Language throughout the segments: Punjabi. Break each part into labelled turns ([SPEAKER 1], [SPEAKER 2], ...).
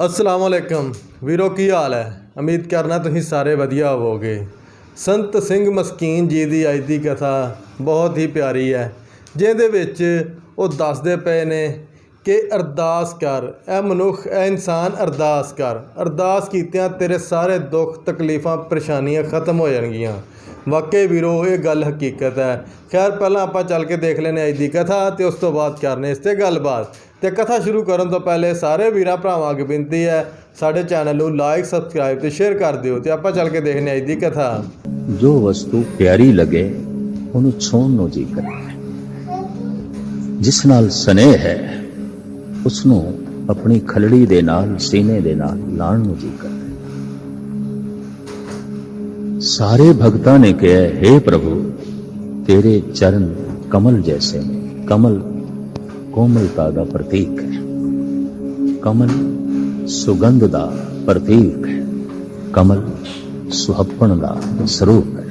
[SPEAKER 1] ਅਸਲਾਮ ਵਾਲੇਕਮ ਵੀਰੋ, ਕੀ ਹਾਲ ਹੈ? ਉਮੀਦ ਕਰਨਾ ਤੁਸੀਂ ਸਾਰੇ ਵਧੀਆ ਹੋਵੋਗੇ। ਸੰਤ ਸਿੰਘ ਮਸਕੀਨ ਜੀ ਦੀ ਅੱਜ ਦੀ ਕਥਾ ਬਹੁਤ ਹੀ ਪਿਆਰੀ ਹੈ, ਜਿਹਦੇ ਵਿੱਚ ਉਹ ਦੱਸਦੇ ਪਏ ਨੇ ਕਿ ਅਰਦਾਸ ਕਰ, ਇਹ ਮਨੁੱਖ, ਇਹ ਇਨਸਾਨ ਅਰਦਾਸ ਕਰ। ਅਰਦਾਸ ਕੀਤਿਆਂ ਤੇਰੇ ਸਾਰੇ ਦੁੱਖ, ਤਕਲੀਫਾਂ, ਪਰੇਸ਼ਾਨੀਆਂ ਖਤਮ ਹੋ ਜਾਣਗੀਆਂ। ਵਾਕਈ ਵੀਰੋ, ਇਹ ਗੱਲ ਹਕੀਕਤ ਹੈ। ਖੈਰ, ਪਹਿਲਾਂ ਆਪਾਂ ਚੱਲ ਕੇ ਦੇਖ ਲੈਨੇ ਅੱਜ ਦੀ ਕਥਾ ਤੇ ਉਸ ਤੋਂ ਬਾਅਦ ਕਰਨੇ ਇਸ ਤੇ ਗੱਲਬਾਤ। ਤੇ ਕਥਾ ਸ਼ੁਰੂ ਕਰਨ ਤੋਂ ਪਹਿਲੇ ਸਾਰੇ ਵੀਰਾਂ ਭਰਾਵਾਂ ਅੱਗੇ ਬੇਨਤੀ ਹੈ, ਸਾਡੇ ਚੈਨਲ ਨੂੰ ਲਾਈਕ ਸਬਸਕ੍ਰਾਈਬ ਤੇ ਸ਼ੇਅਰ ਕਰ ਦਿਓ ਤੇ ਆਪਾਂ ਚੱਲ ਕੇ ਦੇਖਨੇ ਅੱਜ ਦੀ ਕਥਾ।
[SPEAKER 2] ਜੋ ਵਸਤੂ ਪਿਆਰੀ ਲੱਗੇ, ਉਹਨੂੰ ਛੋਣ ਨੂੰ ਜੀ ਕਰੇ। ਜਿਸ ਨਾਲ ਸਨੇਹ ਹੈ ਉਸ ਨੂੰ ਆਪਣੀ ਖਲੜੀ ਦੇ ਨਾਲ, ਸੀਨੇ ਦੇ ਨਾਲ ਲਾਣ ਨੂੰ ਜੀ ਕਰਦਾ ਸਾਰੇ ਭਗਤਾਂ ਨੇ ਕਿਹਾ हे ਪ੍ਰਭੂ, ਤੇਰੇ ਚਰਨ ਕਮਲ ਜੈਸੇ ਨੇ, ਕਮਲ ਕੋਮਲਤਾ ਦਾ ਪ੍ਰਤੀਕ ਹੈ। ਕਮਲ ਸੁਗੰਧ ਦਾ ਪ੍ਰਤੀਕ ਹੈ। ਕਮਲ ਸੁਹੱਪਣ ਦਾ ਸਰੂਪ ਹੈ।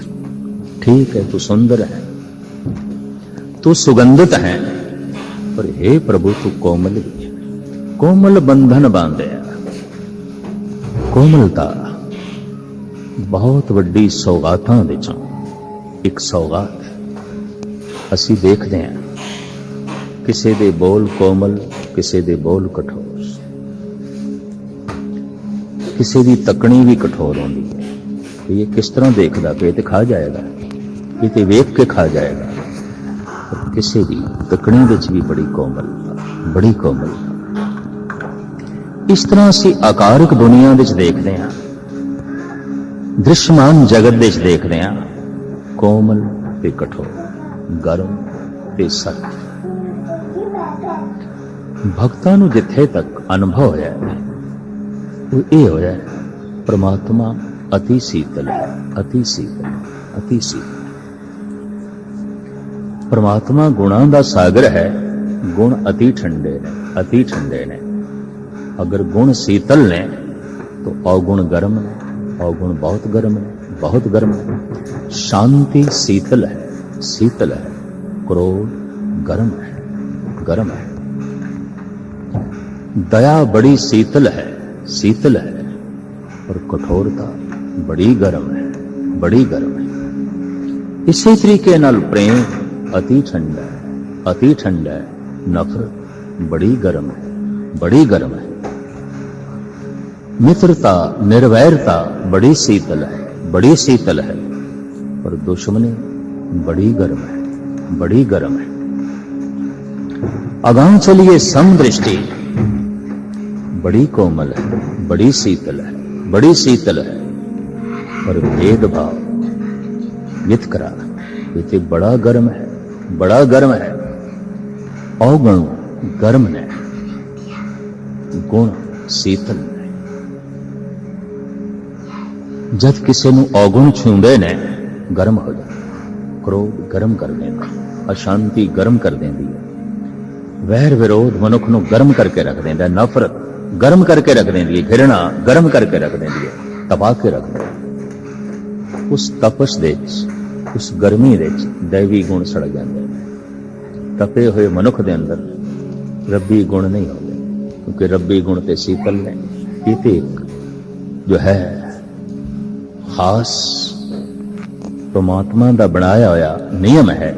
[SPEAKER 2] ਠੀਕ ਹੈ, ਤੂੰ ਸੁੰਦਰ ਹੈ। ਤੂੰ ਸੁਗੰਧਿਤ ਹੈ। ਪਰ हे ਪ੍ਰਭੂ, ਤੂੰ ਕੋਮਲ ਵੀ ਹੈ। ਕੋਮਲ ਬੰਧਨ ਬਾਂਧਿਆ ਕੋਮਲਤਾ ਬਹੁਤ ਵੱਡੀ ਸੌਗਾਤਾਂ ਵਿੱਚੋਂ ਇੱਕ ਸੌਗਾਤ ਹੈ। ਅਸੀਂ ਦੇਖਦੇ ਹਾਂ। ਕਿਸੇ ਦੇ ਬੋਲ ਕੋਮਲ, ਕਿਸੇ ਦੇ ਬੋਲ ਕਠੋਰ। ਕਿਸੇ ਦੀ ਤਕਣੀ ਵੀ ਕਠੋਰ ਹੁੰਦੀ ਹੈ। ਇਹ ਕਿਸ ਤਰ੍ਹਾਂ ਦੇਖਦਾ ਪਿਆ ਤੇ ਖਾ ਜਾਏਗਾ? ਇਹ ਤੇ ਵੇਖ ਕੇ ਖਾ ਜਾਏਗਾ। ਕਿਸੇ ਦੀ ਤਕਣੀ ਵਿੱਚ ਵੀ ਬੜੀ ਕੋਮਲ ਬੜੀ ਕੋਮਲ ਇਸ ਤਰ੍ਹਾਂ ਅਸੀਂ ਆਕਾਰਕ ਦੁਨੀਆ ਵਿੱਚ ਦੇਖਦੇ ਹਾਂ। ਦ੍ਰਿਸ਼ਮਾਨ ਜਗਤ ਵਿੱਚ ਦੇਖਦੇ ਹਾਂ। ਕੋਮਲ ਤੇ ਕਠੋਰ, ਗਰਮ ਤੇ ਸਖਤ। ਭਗਤਾਂ ਨੂੰ ਜਿੱਥੇ ਤੱਕ ਅਨੁਭਵ ਹੋਇਆ ਉਹ ਇਹ ਹੋਇਆ ਹੈ, ਪ੍ਰਮਾਤਮਾ ਅਤੀ ਸੀਤਲ ਹੈ ਅਤੀ ਸੀਤਲ ਅਤੀ ਸੀਤਲ ਪ੍ਰਮਾਤਮਾ ਗੁਣਾਂ ਦਾ ਸਾਗਰ ਹੈ ਗੁਣ ਅਤੀ ਠੰਡੇ ਨੇ ਅਤੀ ਠੰਡੇ ਨੇ। ਅਗਰ ਗੁਣ ਸੀਤਲ ਨੇ ਤਾਂ ਔਗੁਣ ਗਰਮ ਨੇ ਔਗੁਣ ਬਹੁਤ ਗਰਮ ਨੇ ਬਹੁਤ ਗਰਮ ਨੇ। ਸ਼ਾਂਤੀ ਸੀਤਲ ਹੈ ਸੀਤਲ ਹੈ ਕ੍ਰੋਧ ਗਰਮ ਹੈ ਗਰਮ ਹੈ। ਦਇਆ ਬੜੀ ਸੀਤਲ ਹੈ ਸੀਤਲ ਹੈ ਪਰ ਕਠੋਰਤਾ ਬੜੀ ਗਰਮ ਹੈ ਬੜੀ ਗਰਮ ਹੈ ਇਸੇ ਤਰੀਕੇ ਨਾਲ ਪ੍ਰੇਮ ਅਤੀ ਠੰਡਾ ਹੈ ਅਤੀ ਠੰਡਾ ਹੈ ਨਫ਼ਰਤ ਬੜੀ ਗਰਮ ਹੈ ਬੜੀ ਗਰਮ ਹੈ ਮਿੱਤਰਤਾ ਨਿਰਵੈਰਤਾ ਬੜੀ ਸੀਤਲ ਹੈ ਬੜੀ ਸੀਤਲ ਹੈ ਪਰ ਦੁਸ਼ਮਣੀ ਬੜੀ ਗਰਮ ਹੈ ਬੜੀ ਗਰਮ ਹੈ ਅਗਾਂਹ ਚਲਿਏ ਸਮਦ੍ਰਿਸ਼ਟੀ ਬੜੀ ਕੋਮਲ ਹੈ, ਬੜੀ ਸੀਤਲ ਹੈ, ਬੜੀ ਸੀਤਲ ਹੈ। ਪਰ ਭੇਦਭਾਵ ਵਿਤਕਰਾ ਇਹ ਤੇ ਬੜਾ ਗਰਮ ਹੈ, ਬੜਾ ਗਰਮ ਹੈ। ਔਗਣ ਗਰਮ ਨੇ, ਗੁਣ ਸੀਤਲ ਨੇ। ਜਦ ਕਿਸੇ ਨੂੰ ਔਗੁਣ ਛੂੰਦੇ ਨੇ, ਗਰਮ ਹੋ ਜਾਂਦਾ ਕ੍ਰੋਧ ਗਰਮ ਕਰ ਦਿੰਦਾ ਅਸ਼ਾਂਤੀ ਗਰਮ ਕਰ ਦਿੰਦੀ ਹੈ। ਵੈਰ ਵਿਰੋਧ ਮਨੁੱਖ ਨੂੰ ਗਰਮ ਕਰਕੇ ਰੱਖ ਦਿੰਦਾ ਨਫ਼ਰਤ ਗਰਮ ਕਰਕੇ ਰੱਖ ਦਿੰਦੀ ਹੈ ਘਿਰਣਾ, ਗਰਮ ਕਰਕੇ ਰੱਖ ਦਿੰਦੀ ਹੈ ਤਬਾਹ ਕੇ ਰੱਖ ਉਸ ਤਪਸ਼ ਦੇ ਵਿੱਚ, ਉਸ ਗਰਮੀ ਦੇ ਵਿੱਚ ਦੇਵੀ ਗੁਣ ਸੜ ਜਾਂਦੇ ਨੇ। ਤਪੇ ਹੋਏ ਮਨੁੱਖ ਦੇ ਅੰਦਰ ਰੱਬੀ ਗੁਣ ਨਹੀਂ ਹੁੰਦੇ ਕਿਉਂਕਿ ਰੱਬੀ ਗੁਣ ਤੇ ਸੀਤਲ ਨੇ। ਇਹ ਤੇ ਇੱਕ ਜੋ ਹੈ, ਖਾਸ ਪਰਮਾਤਮਾ ਦਾ ਬਣਾਇਆ ਹੋਇਆ ਨਿਯਮ ਹੈ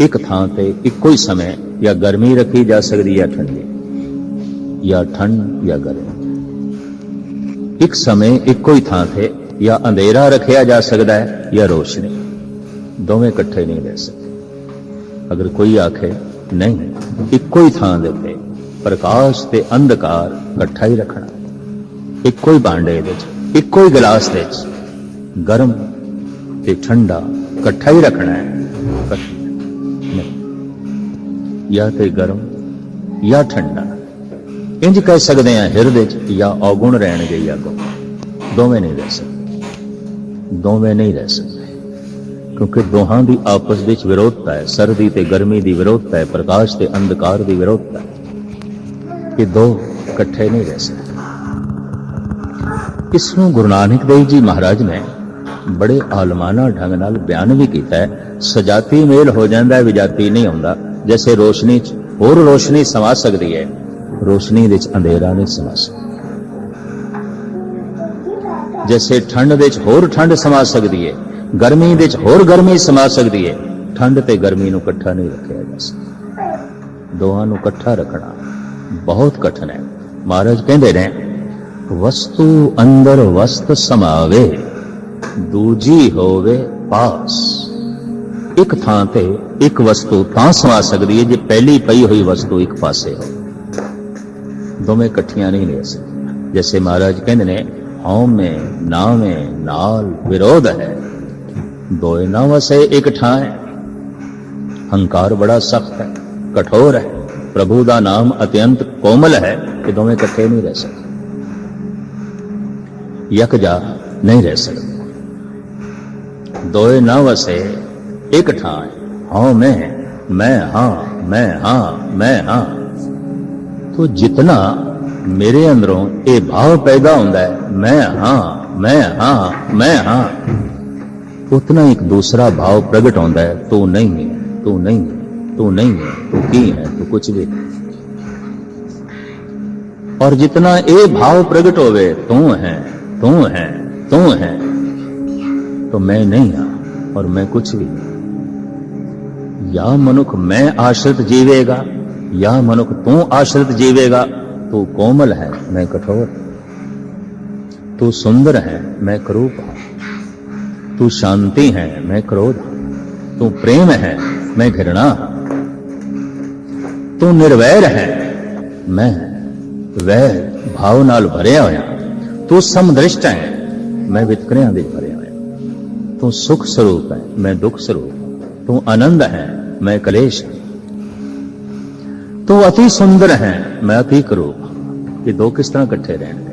[SPEAKER 2] ਇੱਕ ਥਾਂ ਤੇ ਇੱਕੋ ਹੀ ਸਮੇਂ ਜਾਂ ਗਰਮੀ ਰੱਖੀ ਜਾ ਸਕਦੀ ਹੈ ਠੰਡੀ। ਜਾਂ ਠੰਡ ਜਾਂ ਗਰਮੀ। ਇੱਕ ਸਮੇਂ ਇੱਕੋ ਹੀ ਥਾਂ ਤੇ ਜਾਂ ਅੰਧੇਰਾ ਰੱਖਿਆ ਜਾ ਸਕਦਾ ਹੈ ਜਾਂ ਰੋਸ਼ਨੀ। ਦੋਵੇਂ ਇਕੱਠੇ ਨਹੀਂ ਰਹਿ ਸਕਦੇ। ਅਗਰ ਕੋਈ ਆਖੇ, ਨਹੀਂ, ਇੱਕੋ ਹੀ ਥਾਂ ਦੇ ਉੱਤੇ ਪ੍ਰਕਾਸ਼ ਤੇ ਅੰਧਕਾਰ ਇਕੱਠਾ ਹੀ ਰੱਖਣਾ। ਇੱਕੋ ਹੀ ਭਾਂਡੇ ਵਿੱਚ, ਇੱਕੋ ਹੀ ਗਲਾਸ ਵਿੱਚ ਗਰਮ ਤੇ ਠੰਡਾ ਇਕੱਠਾ ਹੀ ਰੱਖਣਾ ਹੈ। ਜਾਂ ਤੇ ਗਰਮ ਜਾਂ ਠੰਡਾ। ਇੰਜ ਕਹਿ ਸਕਦੇ ਆ ਹਿਰਦੇ ਚ ਜਾਂ ਔਗੁਣ ਰਹਿਣਗੇ ਜਾਂ ਗੁਣ ਦੋਵੇਂ ਨਹੀਂ ਰਹਿ ਸਕਦੇ। ਦੋਵੇਂ ਨਹੀਂ ਰਹਿ ਸਕਦੇ। ਕਿਉਂਕਿ ਦੋਹਾਂ ਦੀ ਆਪਸ ਵਿੱਚ ਵਿਰੋਧਤਾ ਹੈ, ਸਰਦੀ ਤੇ ਗਰਮੀ ਦੀ ਵਿਰੋਧਤਾ ਹੈ, ਪ੍ਰਕਾਸ਼ ਤੇ ਅੰਧਕਾਰ ਦੀ ਵਿਰੋਧਤਾ ਹੈ। ਇਹ ਦੋ ਇਕੱਠੇ ਨਹੀਂ ਰਹਿ ਸਕਦੇ। ਇਸ ਨੂੰ ਗੁਰੂ ਨਾਨਕ ਦੇਵ ਜੀ ਮਹਾਰਾਜ ਨੇ ਬੜੇ ਆਲਮਾਨਾ ਢੰਗ ਨਾਲ ਬਿਆਨ ਵੀ ਕੀਤਾ ਹੈ। ਸਜਾਤੀ ਮੇਲ ਹੋ ਜਾਂਦਾ ਹੈ ਵਿਜਾਤੀ ਨਹੀਂ ਹੁੰਦਾ ਜੈਸੇ ਰੋਸ਼ਨੀ ਚ ਹੋਰ ਰੋਸ਼ਨੀ ਸਮਾ ਸਕਦੀ ਹੈ। ਰੋਸ਼ਨੀ ਵਿੱਚ ਅੰਧੇਰਾ ਨਹੀਂ ਸਮਾ ਸਕਦਾ ਜੈਸੇ ਠੰਡ ਵਿੱਚ ਹੋਰ ਠੰਡ ਸਮਾ ਸਕਦੀ ਹੈ ਗਰਮੀ ਵਿੱਚ ਹੋਰ ਗਰਮੀ ਸਮਾ ਸਕਦੀ ਹੈ ਠੰਡ ਤੇ ਗਰਮੀ ਨੂੰ ਇਕੱਠਾ ਨਹੀਂ ਰੱਖਿਆ ਜਾ ਸਕਦਾ। ਦੋਹਾਂ ਨੂੰ ਇਕੱਠਾ ਰੱਖਣਾ ਬਹੁਤ ਕਠਿਨ ਹੈ। ਮਹਾਰਾਜ ਕਹਿੰਦੇ ਨੇ, ਵਸਤੂ ਅੰਦਰ ਵਸਤ ਸਮਾਵੇ, ਦੂਜੀ ਹੋਵੇ ਪਾਸ। ਇੱਕ ਥਾਂ ਤੇ ਇੱਕ ਵਸਤੂ ਤਾਂ ਸਮਾ ਸਕਦੀ ਹੈ ਜੇ ਪਹਿਲੀ ਪਈ ਹੋਈ ਵਸਤੂ ਇੱਕ ਪਾਸੇ ਹੋਵੇ। ਦੋਵੇਂ ਇਕੱਠੀਆਂ ਨਹੀਂ ਰਹਿ ਸਕਦੀਆਂ ਜੈਸੇ ਮਹਾਰਾਜ ਕਹਿੰਦੇ ਨੇ ਹਉਮੈ ਨਾਮੇ ਨਾਲ ਵਿਰੋਧ ਹੈ ਦੋਏ ਨਾ ਵਸੇ ਇੱਕ ਠਾਂ ਹੈ ਹੰਕਾਰ ਬੜਾ ਸਖਤ ਹੈ ਕਠੋਰ ਹੈ ਪ੍ਰਭੂ ਦਾ ਨਾਮ ਅਤਿਅੰਤ ਕੋਮਲ ਹੈ ਕਿ ਦੋਵੇਂ ਇਕੱਠੇ ਨਹੀਂ ਰਹਿ ਸਕਦੇ ਯਕਜਾ ਨਹੀਂ ਰਹਿ ਸਕਦੇ ਦੋਏ ਨਾ ਵਸੇ ਇੱਕ ਠਾਂ ਹੈ ਹਾਂ ਮੈਂ ਮੈਂ ਹਾਂ ਮੈਂ ਹਾਂ ਮੈਂ ਹਾਂ ਤੋ ਜਿਤਨਾ ਮੇਰੇ ਅੰਦਰੋਂ ਇਹ ਭਾਵ ਪੈਦਾ ਹੁੰਦਾ ਹੈ ਮੈਂ ਹਾਂ ਮੈਂ ਹਾਂ ਮੈਂ ਹਾਂ ਉਤਨਾ ਇੱਕ ਦੂਸਰਾ ਭਾਵ ਪ੍ਰਗਟ ਹੁੰਦਾ ਹੈ ਤੂੰ ਨਹੀਂ ਹੈ ਤੂੰ ਨਹੀਂ ਹੈ तू नहीं है तू की है तू कुछ भी नहीं और जितना ये भाव प्रकट होवे तू है तू है तू है तो मैं नहीं हाँ और मैं कुछ भी नहीं या मनुख मैं आश्रित जीवेगा या मनुख तू आश्रित जीवेगा तू कोमल है मैं कठोर तू सुंदर है मैं क्रूप हूं तू शांति है मैं क्रोध हूं तू प्रेम है मैं घृणा हूं ਤੂੰ ਨਿਰਵੈਰ ਹੈ ਮੈਂ ਵੈਰ ਭਾਵ ਨਾਲ ਭਰਿਆ ਹੋਇਆ ਤੂੰ ਸਮਦ੍ਰਿਸ਼ਟ ਹੈ ਮੈਂ ਵਿਤਕਰਿਆਂ ਦੇ ਭਰਿਆ ਹੋਇਆ ਤੂੰ ਸੁਖ ਸਰੂਪ ਹੈ ਮੈਂ ਦੁੱਖ ਸਰੂਪ ਤੂੰ ਆਨੰਦ ਹੈ ਮੈਂ ਕਲੇਸ਼ ਹਾਂ ਤੂੰ ਅਤੀ ਸੁੰਦਰ ਹੈ। ਮੈਂ ਅਤੀ ਕਰੂਪ ਇਹ ਦੋ ਕਿਸ ਤਰ੍ਹਾਂ ਇਕੱਠੇ ਰਹਿਣਗੇ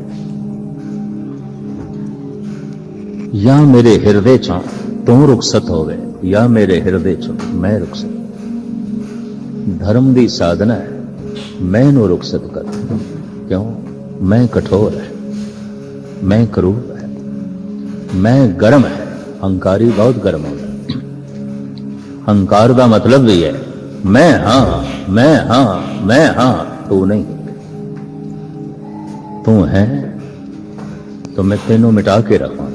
[SPEAKER 2] ਜਾਂ ਮੇਰੇ ਹਿਰਦੇ ਚੋਂ ਤੂੰ ਰੁਖਸਤ ਹੋਵੇ, ਜਾਂ ਮੇਰੇ ਹਿਰਦੇ ਚੋਂ ਮੈਂ ਰੁਖਸਤ। ਧਰਮ ਦੀ ਸਾਧਨਾ ਹੈ, ਮੈਂ ਨੂੰ ਰੁਖਸਤ ਕਰ। ਕਿਉਂ? ਮੈਂ ਕਠੋਰ ਹੈ, ਮੈਂ ਕਰੂਪ ਹੈ, ਮੈਂ ਗਰਮ ਹੈ, ਹੰਕਾਰੀ ਬਹੁਤ ਗਰਮ ਹੁੰਦਾ। ਹੰਕਾਰ ਦਾ ਮਤਲਬ ਵੀ ਹੈ, ਮੈਂ ਹਾਂ। ਮੈਂ ਹਾਂ ਮੈਂ ਹਾਂ, ਤੂੰ ਨਹੀਂ। ਤੂੰ ਹੈ तो ਮੈਂ ਤੈਨੂੰ ਮਿਟਾ ਕੇ ਰੱਖਾਂ।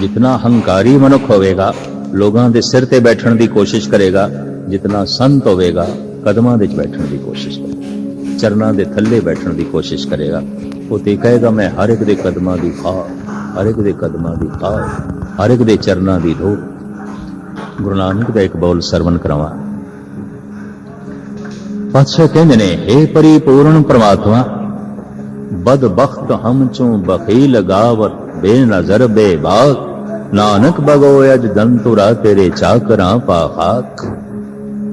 [SPEAKER 2] ਜਿਤਨਾ ਹੰਕਾਰੀ ਮਨੁੱਖ ਹੋਵੇਗਾ, ਲੋਕਾਂ ਦੇ ਸਿਰ ਤੇ ਬੈਠਣ ਦੀ ਕੋਸ਼ਿਸ਼ ਕਰੇਗਾ, ਜਿਤਨਾ ਸੰਤ ਹੋਵੇਗਾ, ਕਦਮਾਂ ਦੇ ਵਿੱਚ ਬੈਠਣ ਦੀ ਕੋਸ਼ਿਸ਼ ਕਰੇਗਾ, ਚਰਨਾਂ ਦੇ ਥੱਲੇ ਬੈਠਣ ਦੀ ਕੋਸ਼ਿਸ਼ ਕਰੇਗਾ। ਉਹ ਤੇ ਕਹੇਗਾ, ਮੈਂ ਹਰ ਇੱਕ ਦੇ ਕਦਮਾਂ ਦੀ ਖਾਹ, ਹਰ ਇੱਕ ਦੇ ਕਦਮਾਂ ਦੀ ਖਾਹ, ਹਰ ਇੱਕ ਦੇ ਚਰਨਾਂ ਦੀ ਧੋ ਗੁਰੂ ਨਾਨਕ ਦਾ ਇੱਕ ਬੋਲ ਸਰਵਨ ਕਰਾਵਾਂ। ਪਾਤਸ਼ਾਹ ਕਹਿੰਦੇ ਨੇ हे ਪਰਿਪੂਰਨ ਪ੍ਰਮਾਤਮਾ ਬਦਬਖਤ ਹਮ ਚੋਂ ਬਖੀਲ ਗਾਵਤ ਬੇਨਜ਼ਰ ਬੇਬਾਕ ਨਾਨਕ ਬਗੋ ਅਜ ਦੰਤੁਰਾ ਤੇਰੇ ਚਾਕਰਾਂ ਪਾਖਾਕ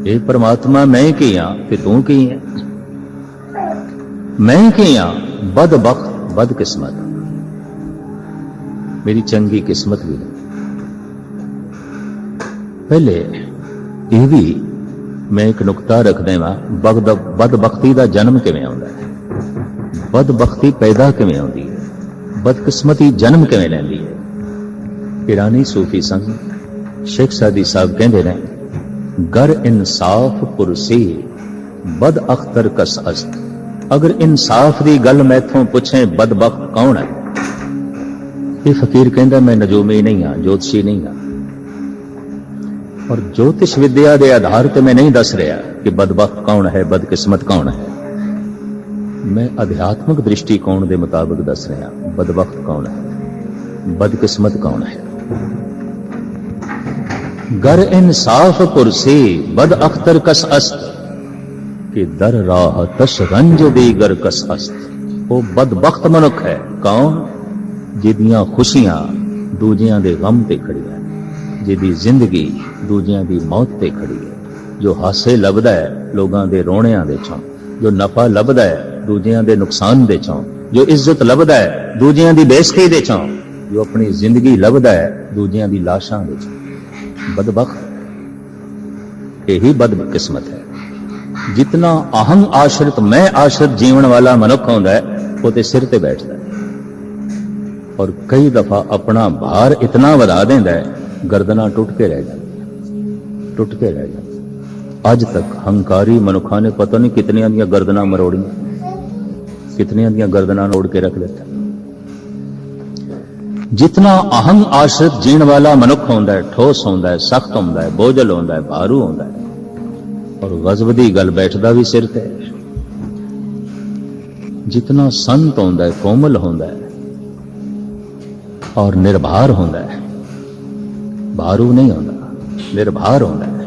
[SPEAKER 2] ਇਹ ਪ੍ਰਮਾਤਮਾ ਮੈਂ ਕੀ ਆ ਤੇ ਤੂੰ ਕੀ ਹੈ ਮੈਂ ਕੀ ਆ ਬਦਬਖਤ ਬਦ ਕਿਸਮਤ ਮੇਰੀ ਚੰਗੀ ਕਿਸਮਤ ਵੀ ਨਹੀਂ ਪਹਿਲੇ ਇਹ ਵੀ ਮੈਂ ਇੱਕ ਨੁਕਤਾ ਰੱਖਦੇ ਹਾਂ ਬਗਦ ਬਦਬਖਤੀ ਦਾ ਜਨਮ ਕਿਵੇਂ ਆਉਂਦਾ ਹੈ? ਬਦਬਖਤੀ ਪੈਦਾ ਕਿਵੇਂ ਆਉਂਦੀ ਹੈ? ਬਦਕਿਸਮਤੀ ਜਨਮ ਕਿਵੇਂ ਲੈਂਦੀ ਹੈ? ਇਰਾਨੀ ਸੂਫੀ ਸੰਤ ਸ਼ੇਖ ਸਾਦੀ ਸਾਹਿਬ ਕਹਿੰਦੇ ਨੇ ਗਰ ਇਨਸਾਫ ਪੁਰਸੀ ਬਦ ਅਖਤਰ ਕਸ ਅਸਤ। ਅਗਰ ਇਨਸਾਫ ਦੀ ਗੱਲ ਮੈਥੋਂ ਪੁੱਛੇ ਬਦਬਖਤ ਕੌਣ ਹੈ? ਇਹ ਫਕੀਰ ਕਹਿੰਦਾ, ਮੈਂ ਨਜੂਮੀ ਨਹੀਂ ਹਾਂ, ਜੋਤਸ਼ੀ ਨਹੀਂ ਹਾਂ। ਔਰ ਜੋਤਿਸ਼ ਵਿਦਿਆ ਦੇ ਆਧਾਰ ਤੇ ਮੈਂ ਨਹੀਂ ਦੱਸ ਰਿਹਾ ਕਿ ਬਦਬਖਤ ਕੌਣ ਹੈ ਬਦਕਿਸਮਤ ਕੌਣ ਹੈ ਮੈਂ ਅਧਿਆਤਮਿਕ ਦ੍ਰਿਸ਼ਟੀਕੋਣ ਦੇ ਮੁਤਾਬਕ ਦੱਸ ਰਿਹਾ ਬਦਬਖਤ ਕੌਣ ਹੈ ਬਦਕਿਸਮਤ ਕੌਣ ਹੈ गर इंसाफ पुरसी बद अख्तर कस अस्त कि दर राह तश रंज दीगर कस अस्त ਉਹ ਬਦਬਖਤ ਮਨੁੱਖ ਹੈ ਕੌਣ ਜਿਹਦੀਆਂ ਖੁਸ਼ੀਆਂ ਦੂਜਿਆਂ ਦੇ ਗਮ ਤੇ ਖੜੀਆਂ ਜਿਹਦੀ ਜ਼ਿੰਦਗੀ ਦੂਜਿਆਂ ਦੀ ਮੌਤ ਤੇ ਖੜੀ ਹੈ। ਜੋ ਹਾਸੇ ਲੱਭਦਾ ਹੈ, ਲੋਕਾਂ ਦੇ ਰੋਣਿਆਂ ਦੇ ਚੋਂ। ਜੋ ਨਫਾ ਲੱਭਦਾ ਹੈ, ਦੂਜਿਆਂ ਦੇ ਨੁਕਸਾਨ ਦੇ ਚੋਂ। ਜੋ ਇੱਜ਼ਤ ਲੱਭਦਾ ਹੈ, ਦੂਜਿਆਂ ਦੀ ਬੇਇੱਜ਼ਤੀ ਦੇ ਚੋਂ। ਜੋ ਆਪਣੀ ਜ਼ਿੰਦਗੀ ਲੱਭਦਾ ਹੈ, ਦੂਜਿਆਂ ਦੀ ਲਾਸ਼ਾਂ ਦੇ ਚੋਂ। ਬਦਬਖਤ ਇਹੀ ਬਦਕਿਸਮਤ ਹੈ। ਜਿਤਨਾ ਅਹੰ ਆਸ਼ਰਿਤ ਮੈਂ ਆਸ਼ਰਿਤ ਜੀਵਨ ਵਾਲਾ ਮਨੁੱਖ ਹੁੰਦਾ ਹੈ ਉਹ ਤੇ ਸਿਰ ਤੇ ਬੈਠਦਾ ਹੈ। ਔਰ ਕਈ ਦਫਾ ਆਪਣਾ ਭਾਰ ਇਤਨਾ ਵਧਾ ਦਿੰਦਾ ਹੈ गर्दना टुट के रह जाती टुट के रह जाती अज तक हंकारी मनुखा ने पता नहीं कितनिया दियां गर्दना मरोड़ियां कितनिया दियां गर्दना नोड़ के रख लेता ਜਿਤਨਾ ਅਹੰ ਆਸ਼ਰਿਤ ਜੀਣ ਵਾਲਾ ਮਨੁੱਖ ਹੁੰਦਾ ਹੈ ਠੋਸ ਹੁੰਦਾ ਹੈ ਸਖਤ ਹੁੰਦਾ ਹੈ ਬੋਝਲ ਹੁੰਦਾ ਹੈ ਭਾਰੂ ਹੁੰਦਾ ਹੈ ਔਰ ਗਜ਼ਬ ਦੀ ਗੱਲ ਬੈਠਦਾ ਵੀ ਸਿਰ ਤੇ ਹੈ। ਜਿਤਨਾ ਸੰਤ ਹੁੰਦਾ ਹੈ ਕੋਮਲ ਹੁੰਦਾ ਹੈ ਔਰ ਨਿਰਭਾਰ ਹੁੰਦਾ ਹੈ ਭਾਰੂ ਨਹੀਂ ਆਉਂਦਾ, ਨਿਰਭਾਰ ਹੁੰਦਾ ਹੈ।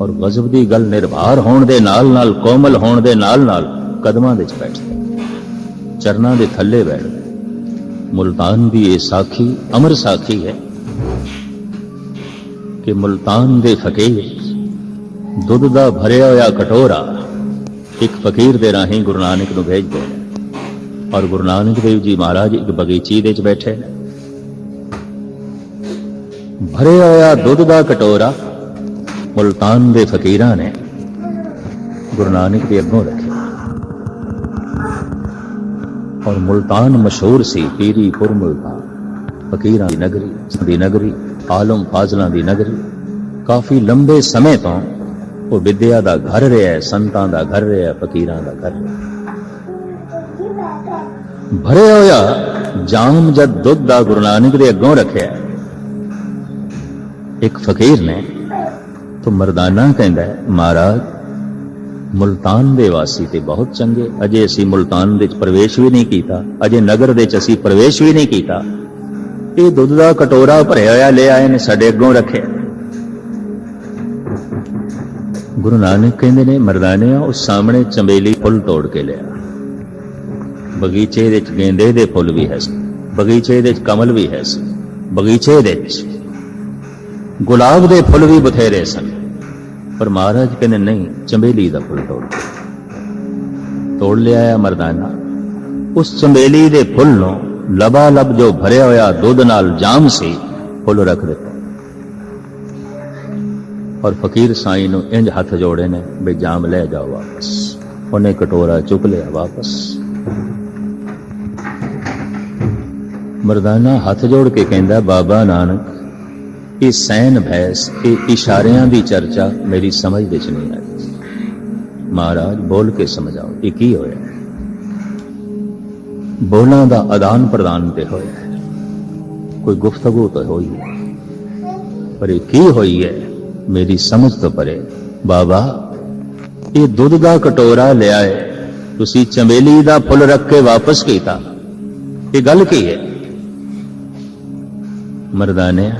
[SPEAKER 2] ਔਰ ਗਜ਼ਬ ਦੀ ਗੱਲ ਨਿਰਭਾਰ ਹੋਣ ਦੇ ਨਾਲ ਨਾਲ, ਕੋਮਲ ਹੋਣ ਦੇ ਨਾਲ ਨਾਲ ਕਦਮਾਂ ਦੇ ਵਿੱਚ ਬੈਠਦਾ ਚਰਨਾਂ ਦੇ ਥੱਲੇ ਬੈਠਦਾ ਮੁਲਤਾਨ ਦੀ ਇਹ ਸਾਖੀ, ਅਮਰ ਸਾਖੀ ਹੈ ਕਿ ਮੁਲਤਾਨ ਦੇ ਫਕੀਰ ਦੁੱਧ ਦਾ ਭਰਿਆ ਹੋਇਆ ਕਟੋਰਾ ਇੱਕ ਫਕੀਰ ਦੇ ਰਾਹੀਂ ਗੁਰੂ ਨਾਨਕ ਨੂੰ ਭੇਜਦੇ ਨੇ। ਔਰ ਗੁਰੂ ਨਾਨਕ ਦੇਵ ਜੀ ਮਹਾਰਾਜ ਇੱਕ ਬਗੀਚੀ ਦੇ ਵਿੱਚ ਬੈਠੇ ਨੇ। ਭਰੇ ਹੋਇਆ ਦੁੱਧ ਦਾ ਕਟੋਰਾ ਮੁਲਤਾਨ ਦੇ ਫਕੀਰਾਂ ਨੇ ਗੁਰੂ ਨਾਨਕ ਦੇ ਅੱਗੋਂ ਰੱਖਿਆ ਔਰ ਮੁਲਤਾਨ ਮਸ਼ਹੂਰ ਸੀ ਪੀਰੀਪੁਰ ਮੁਲਤਾਨ, ਫਕੀਰਾਂ ਦੀ ਨਗਰੀ ਦੀ ਨਗਰੀ, ਆਲਮ ਫਾਜ਼ਲਾਂ ਦੀ ਨਗਰੀ ਕਾਫੀ ਲੰਬੇ ਸਮੇਂ ਤੋਂ ਉਹ ਵਿਦਿਆ ਦਾ ਘਰ ਰਿਹਾ ਹੈ, ਸੰਤਾਂ ਦਾ ਘਰ ਰਿਹਾ ਹੈ, ਫਕੀਰਾਂ ਦਾ ਘਰ ਰਿਹਾ ਹੈ। ਹੋਇਆ ਜਾਮ ਜਦ ਦੁੱਧ ਦਾ ਗੁਰੂ ਨਾਨਕ ਦੇ ਅੱਗੋਂ ਰੱਖਿਆ ਇੱਕ ਫਕੀਰ ਨੇ ਤੋਂ ਮਰਦਾਨਾ ਕਹਿੰਦਾ ਮਹਾਰਾਜ, ਮੁਲਤਾਨ ਦੇ ਵਾਸੀ ਤੇ ਬਹੁਤ ਚੰਗੇ। ਅਜੇ ਅਸੀਂ ਮੁਲਤਾਨ ਦੇ ਵਿੱਚ ਪ੍ਰਵੇਸ਼ ਵੀ ਨਹੀਂ ਕੀਤਾ। ਅਜੇ ਨਗਰ ਦੇ ਵਿੱਚ ਅਸੀਂ ਪ੍ਰਵੇਸ਼ ਵੀ ਨਹੀਂ ਕੀਤਾ। ਇਹ ਦੁੱਧ ਦਾ ਕਟੋਰਾ ਭਰਿਆ ਹੋਇਆ ਲੈ ਆਏ ਨੇ, ਸਾਡੇ ਅੱਗੋਂ ਰੱਖਿਆ ਗੁਰੂ ਨਾਨਕ ਕਹਿੰਦੇ ਨੇ ਮਰਦਾਨਿਆ ਉਸ ਸਾਹਮਣੇ ਚੰਬੇਲੀ ਫੁੱਲ ਤੋੜ ਕੇ ਲਿਆ। ਬਗੀਚੇ ਦੇ ਵਿੱਚ ਗੇਂਦੇ ਦੇ ਫੁੱਲ ਵੀ ਹੈ ਸੀ। ਬਗੀਚੇ ਦੇ ਵਿੱਚ ਕਮਲ ਵੀ ਹੈ ਸੀ। ਬਗੀਚੇ ਦੇ ਵਿੱਚ ਗੁਲਾਬ ਦੇ ਫੁੱਲ ਵੀ ਬਥੇਰੇ ਸਨ। ਪਰ ਮਹਾਰਾਜ ਕਹਿੰਦੇ, ਨਹੀਂ ਚੰਬੇਲੀ ਦਾ ਫੁੱਲ ਤੋੜ ਤੋੜ ਲਿਆ ਆ ਮਰਦਾਨਾ। ਉਸ ਚੰਬੇਲੀ ਦੇ ਫੁੱਲ ਨੂੰ ਲਬਾ ਲਬ ਜੋ ਭਰਿਆ ਹੋਇਆ ਦੁੱਧ ਨਾਲ ਜਾਮ ਸੀ, ਫੁੱਲ ਰੱਖ ਦਿੱਤਾ। ਔਰ ਫਕੀਰ ਸਾਈਂ ਨੂੰ ਇੰਜ ਹੱਥ ਜੋੜੇ ਨੇ ਵੀ ਜਾਮ ਲੈ ਜਾਓ ਵਾਪਸ। ਉਹਨੇ ਕਟੋਰਾ ਚੁੱਕ ਲਿਆ ਵਾਪਸ। ਮਰਦਾਨਾ ਹੱਥ ਜੋੜ ਕੇ ਕਹਿੰਦਾ, ਬਾਬਾ ਨਾਨਕ ਇਹ ਸੈਨ ਭੈਸ, ਇਹ ਇਸ਼ਾਰਿਆਂ ਦੀ ਚਰਚਾ ਮੇਰੀ ਸਮਝ ਵਿੱਚ ਨਹੀਂ ਆਈ। ਮਹਾਰਾਜ, ਬੋਲ ਕੇ ਸਮਝਾਓ, ਇਹ ਕੀ ਹੋਇਆ? ਬੋਲਾਂ ਦਾ ਆਦਾਨ ਪ੍ਰਦਾਨ ਤੇ ਹੋਇਆ ਹੈ। ਕੋਈ ਗੁਫ਼ਤਗੂ ਤਾਂ ਹੋਈ ਹੈ? ਪਰ ਇਹ ਕੀ ਹੋਈ ਹੈ? ਮੇਰੀ ਸਮਝ ਤੋਂ ਪਰੇ, ਬਾਬਾ, ਇਹ ਦੁੱਧ ਦਾ ਕਟੋਰਾ ਲਿਆ ਹੈ। ਤੁਸੀਂ ਚਮੇਲੀ ਦਾ ਫੁੱਲ ਰੱਖ ਕੇ ਵਾਪਸ ਕੀਤਾ। ਇਹ ਗੱਲ ਕੀ ਹੈ? ਮਰਦਾਨਿਆ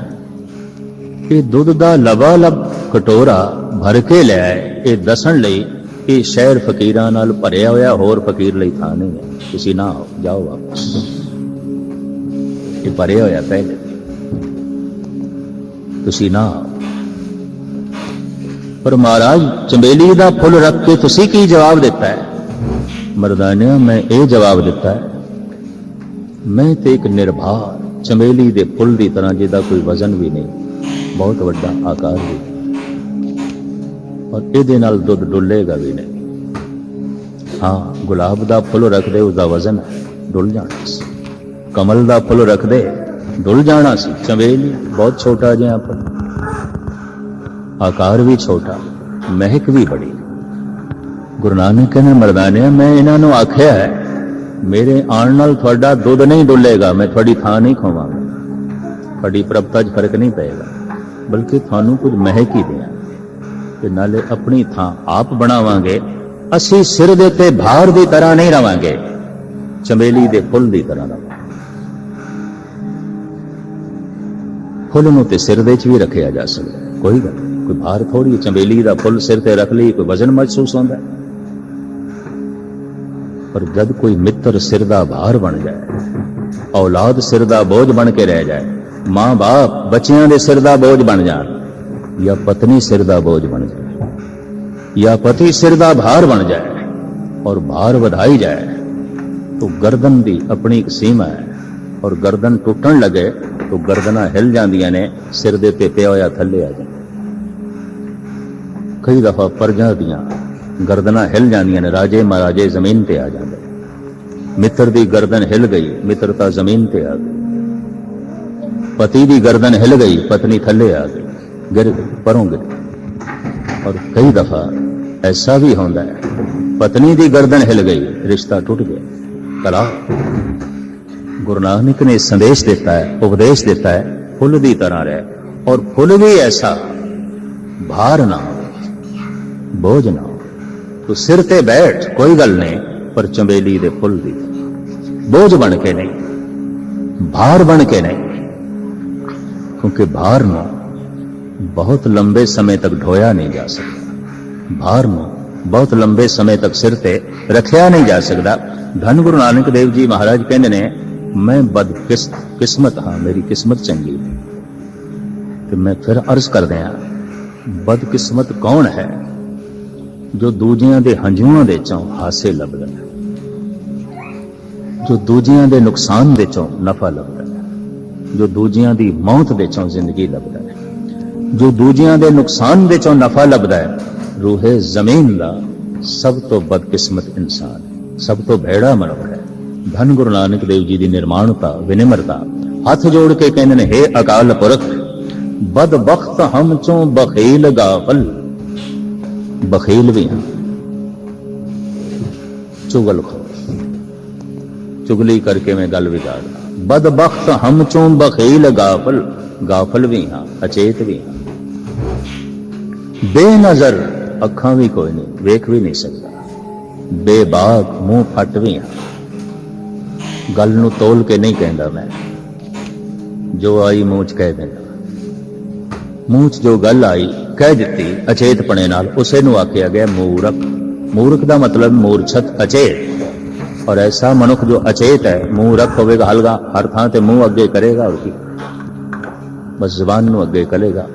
[SPEAKER 2] ਇਹ ਦੁੱਧ ਦਾ ਲਬਾ ਲਬ ਕਟੋਰਾ ਭਰ ਕੇ ਲੈ ਹੈ ਇਹ ਦੱਸਣ ਲਈ ਇਹ ਸ਼ਹਿਰ ਫਕੀਰਾਂ ਨਾਲ ਭਰਿਆ ਹੋਇਆ ਹੋਰ ਫਕੀਰ ਲਈ ਥਾਂ ਨਹੀਂ ਹੈ। ਤੁਸੀਂ ਨਾ ਆਓ, ਜਾਓ ਵਾਪਸ। ਇਹ ਭਰਿਆ ਹੋਇਆ ਪਹਿਲੇ। ਤੁਸੀਂ ਨਾ ਆਓ। ਪਰ ਮਹਾਰਾਜ ਚੰਬੇਲੀ ਦਾ ਫੁੱਲ ਰੱਖ ਕੇ ਤੁਸੀਂ ਕੀ ਜਵਾਬ ਦਿੱਤਾ ਹੈ? ਮਰਦਾਨਿਆ, ਮੈਂ ਇਹ ਜਵਾਬ ਦਿੱਤਾ ਹੈ, ਮੈਂ ਤੇ ਇੱਕ ਨਿਰਭਾਰ ਚਮੇਲੀ ਦੇ ਫੁੱਲ ਦੀ ਤਰ੍ਹਾਂ ਜਿਹਦਾ ਕੋਈ ਵਜ਼ਨ ਵੀ ਨਹੀਂ। ਬਹੁਤ ਵੱਡਾ ਆਕਾਰ ਵੀ। ਔਰ ਇਹਦੇ ਨਾਲ ਦੁੱਧ ਡੁੱਲੇਗਾ ਵੀ ਨਹੀਂ। ਹਾਂ ਗੁਲਾਬ ਦਾ ਫੁੱਲ ਰੱਖਦੇ ਉਸ ਦਾ ਵਜ਼ਨ ਹੈ, ਡੁੱਲ ਜਾਣਾ ਸੀ। ਕਮਲ ਦਾ ਫੁੱਲ ਰੱਖਦੇ ਡੁੱਲ ਜਾਣਾ ਸੀ। ਚੰਬੇਲੀ ਬਹੁਤ ਛੋਟਾ ਜਿਹਾ ਫੁੱਲ। ਆਕਾਰ ਵੀ ਛੋਟਾ ਮਹਿਕ ਵੀ ਬੜੀ। ਗੁਰੂ ਨਾਨਕ ਕਹਿੰਦੇ ਮਰਦਾਨਿਆ ਮੈਂ ਇਹਨਾਂ ਨੂੰ ਆਖਿਆ ਹੈ ਮੇਰੇ ਆਉਣ ਨਾਲ ਤੁਹਾਡਾ ਦੁੱਧ ਨਹੀਂ ਡੁੱਲੇਗਾ ਮੈਂ ਤੁਹਾਡੀ ਥਾਂ ਨਹੀਂ ਖਵਾਵਾਂਗਾ ਤੁਹਾਡੀ ਪ੍ਰਭਤਾ 'ਚ ਫ਼ਰਕ ਨਹੀਂ ਪਏਗਾ। ਬਲਕਿ ਤੁਹਾਨੂੰ ਕੁਝ ਮਹਿਕ ਹੀ ਦਿਆਂ ਤੇ ਨਾਲੇ ਆਪਣੀ ਥਾਂ ਆਪ ਬਣਾਵਾਂਗੇ। ਅਸੀਂ ਸਿਰ ਦੇ ਉੱਤੇ ਭਾਰ ਦੀ ਤਰ੍ਹਾਂ ਨਹੀਂ ਰਵਾਂਗੇ। ਚਮੇਲੀ ਦੇ ਫੁੱਲ ਦੀ ਤਰ੍ਹਾਂ ਰਵਾਂਗੇ। ਫੁੱਲ ਨੂੰ ਤੇ ਸਿਰ ਦੇ ਵਿੱਚ ਵੀ ਰੱਖਿਆ ਜਾ ਸਕਦਾ ਕੋਈ ਗੱਲ ਨਹੀਂ, ਕੋਈ ਭਾਰ ਥੋੜੀ ਚਮੇਲੀ ਦਾ ਫੁੱਲ ਸਿਰ ਤੇ ਰੱਖ ਲਈ ਕੋਈ ਵਜ਼ਨ ਮਹਿਸੂਸ ਹੁੰਦਾ। ਪਰ ਜਦ ਕੋਈ ਮਿੱਤਰ ਸਿਰ ਦਾ ਭਾਰ ਬਣ ਜਾਏ ਔਲਾਦ ਸਿਰ ਦਾ ਬੋਝ ਬਣ ਕੇ ਰਹਿ ਜਾਏ ਮਾਂ-ਬਾਪ ਬੱਚਿਆਂ ਦੇ ਸਿਰ ਦਾ ਬੋਝ ਬਣ ਜਾਣ ਜਾਂ ਪਤਨੀ ਸਿਰ ਦਾ ਬੋਝ ਬਣ ਜਾਏ ਜਾਂ ਪਤੀ ਸਿਰ ਦਾ ਭਾਰ ਬਣ ਜਾਏ ਔਰ ਭਾਰ ਵਧਾਈ ਜਾਏ तो गर्दन ਦੀ ਆਪਣੀ ਇੱਕ ਸੀਮਾ ਹੈ ਔਰ ਗਰਦਨ ਟੁੱਟਣ ਲੱਗੇ ਤਾਂ ਗਰਦਨਾਂ ਹਿਲ ਜਾਂਦੀਆਂ ਨੇ ਸਿਰ ਦੇ ਉੱਤੇ ਪਿਆ ਹੋਇਆ ਥੱਲੇ ਆ ਜਾਂਦਾ ਕਈ ਦਫਾ ਪਰਜਾਂ ਦੀਆਂ ਗਰਦਨਾਂ ਹਿਲ ਜਾਂਦੀਆਂ ਨੇ ਰਾਜੇ ਮਹਾਰਾਜੇ ਜ਼ਮੀਨ ਤੇ ਆ ਜਾਂਦੇ ਮਿੱਤਰ ਦੀ ਗਰਦਨ ਹਿਲ ਗਈ ਮਿੱਤਰਤਾ ਜ਼ਮੀਨ ਤੇ ਆ ਗਈ ਪਤੀ ਦੀ ਗਰਦਨ ਹਿਲ ਗਈ ਪਤਨੀ ਥੱਲੇ ਆ ਗਈ ਗਿਰ ਗਈ ਪਰੋਂ ਗਿਰ ਗਈ। ਔਰ ਕਈ ਦਫਾ ਐਸਾ ਵੀ ਹੁੰਦਾ ਹੈ ਪਤਨੀ ਦੀ ਗਰਦਨ ਹਿਲ ਗਈ ਰਿਸ਼ਤਾ ਟੁੱਟ ਗਿਆ ਤਲਾਕ ਗੁਰੂ ਨਾਨਕ ਨੇ ਸੰਦੇਸ਼ ਦਿੱਤਾ ਹੈ ਉਪਦੇਸ਼ ਦਿੱਤਾ ਹੈ ਫੁੱਲ ਦੀ ਤਰ੍ਹਾਂ ਰਹਿ ਔਰ ਫੁੱਲ ਵੀ ਐਸਾ ਭਾਰ ਨਾ ਹੋਵੇ, ਬੋਝ ਨਾ ਹੋਵੇ। ਤੂੰ ਸਿਰ ਤੇ ਬੈਠ ਕੋਈ ਗੱਲ ਨਹੀਂ ਪਰ ਚੰਬੇਲੀ ਦੇ ਫੁੱਲ ਦੀ ਤਰ੍ਹਾਂ। ਬੋਝ ਬਣ ਕੇ ਕਿਉਂਕਿ ਭਾਰ ਨੂੰ ਬਹੁਤ ਲੰਬੇ ਸਮੇਂ ਤੱਕ ਢੋਇਆ ਨਹੀਂ ਜਾ ਸਕਦਾ ਭਾਰ ਨੂੰ ਬਹੁਤ ਲੰਬੇ ਸਮੇਂ ਤੱਕ ਸਿਰ ਤੇ ਰੱਖਿਆ ਨਹੀਂ ਜਾ ਸਕਦਾ ਧੰਨ ਗੁਰੂ ਨਾਨਕ ਦੇਵ ਜੀ ਮਹਾਰਾਜ ਕਹਿੰਦੇ ਨੇ ਮੈਂ ਬਦ ਕਿਸਮਤ ਹਾਂ ਮੇਰੀ ਕਿਸਮਤ ਚੰਗੀ ਹੈ ਤੇ ਮੈਂ ਫਿਰ ਅਰਜ਼ ਕਰਦੇ ਹਾਂ ਬਦ ਕੌਣ ਹੈ ਜੋ ਦੂਜਿਆਂ ਦੇ ਹੰਝੂਆਂ ਦੇ ਚੋਂ ਹਾਸੇ ਲੱਭਦਾ ਜੋ ਦੂਜਿਆਂ ਦੇ ਨੁਕਸਾਨ ਦੇ ਚੋਂ ਨਫਾ ਲੱਭਦਾ ਜੋ ਦੂਜਿਆਂ ਦੀ ਮੌਤ ਦੇ ਚੋਂ ਜ਼ਿੰਦਗੀ ਲੱਭਦਾ ਹੈ, ਜੋ ਦੂਜਿਆਂ ਦੇ ਨੁਕਸਾਨ ਦੇ ਚੋਂ ਨਫਾ ਲੱਭਦਾ ਹੈ, ਰੂਹੇ ਜ਼ਮੀਨ ਦਾ ਸਭ ਤੋਂ ਬਦਕਿਸਮਤ ਇਨਸਾਨ, ਸਭ ਤੋਂ ਭੈੜਾ ਮਨੁੱਖ ਹੈ। ਧੰਨ ਗੁਰੂ ਨਾਨਕ ਦੇਵ ਜੀ ਦੀ ਨਿਰਮਾਣਤਾ, ਵਿਨਮਰਤਾ, ਹੱਥ ਜੋੜ ਕੇ ਕਹਿੰਦੇ ਨੇ हे ਅਕਾਲ ਪੁਰਖ ਬਦਬਖਤ ਹਮ ਚੋਂ ਬਖੀਲ ਗਾਫਲ ਬਖੀਲ ਵੀ ਹਾਂ। ਚੁਗਲ ਖੋ। ਚੁਗਲੀ ਕਰਕੇ ਮੈਂ ਗੱਲ ਵਿਗਾੜਦਾ। ਬਦਬਖਤ ਹਮ ਚੋਂ ਬਖੀਲ ਗਾਫਲ ਗਾਫਲ ਵੀ ਹਾਂ, ਅਚੇਤ ਵੀ ਹਾਂ। ਬੇਨਜ਼ਰ ਅੱਖਾਂ ਵੀ ਕੋਈ ਨਹੀਂ, ਵੇਖ ਵੀ ਨਹੀਂ ਸਕਦਾ। ਬੇਬਾਕ ਮੂੰਹ ਫੱਟ ਵੀ ਹਾਂ। ਗੱਲ ਨੂੰ ਤੋਲ ਕੇ ਨਹੀਂ ਕਹਿੰਦਾ ਮੈਂ। ਜੋ ਆਈ ਮੂੰਹ ਚ ਕਹਿ ਦਿੰਦਾ। ਮੂੰਹ ਚ ਜੋ ਗੱਲ ਆਈ, ਕਹਿ ਦਿੱਤੀ, ਅਚੇਤਪਣੇ ਨਾਲ ਉਸੇ ਨੂੰ ਆਖਿਆ ਗਿਆ ਮੂਰਖ। ਮੂਰਖ ਦਾ ਮਤਲਬ ਮੂਰਛਤ, ਅਚੇਤ। ਔਰ ਐਸਾ ਮਨੁੱਖ ਜੋ ਅਚੇਤ ਹੈ ਮੂੰਹ ਰੱਖ ਹੋਵੇਗਾ ਹਲਗਾ ਹਰ ਥਾਂ ਤੇ ਮੂੰਹ ਅੱਗੇ ਕਰੇਗਾ ਉਹ ਕੀ ਬਸ ਜ਼ਬਾਨ ਨੂੰ ਅੱਗੇ ਕਰੇਗਾ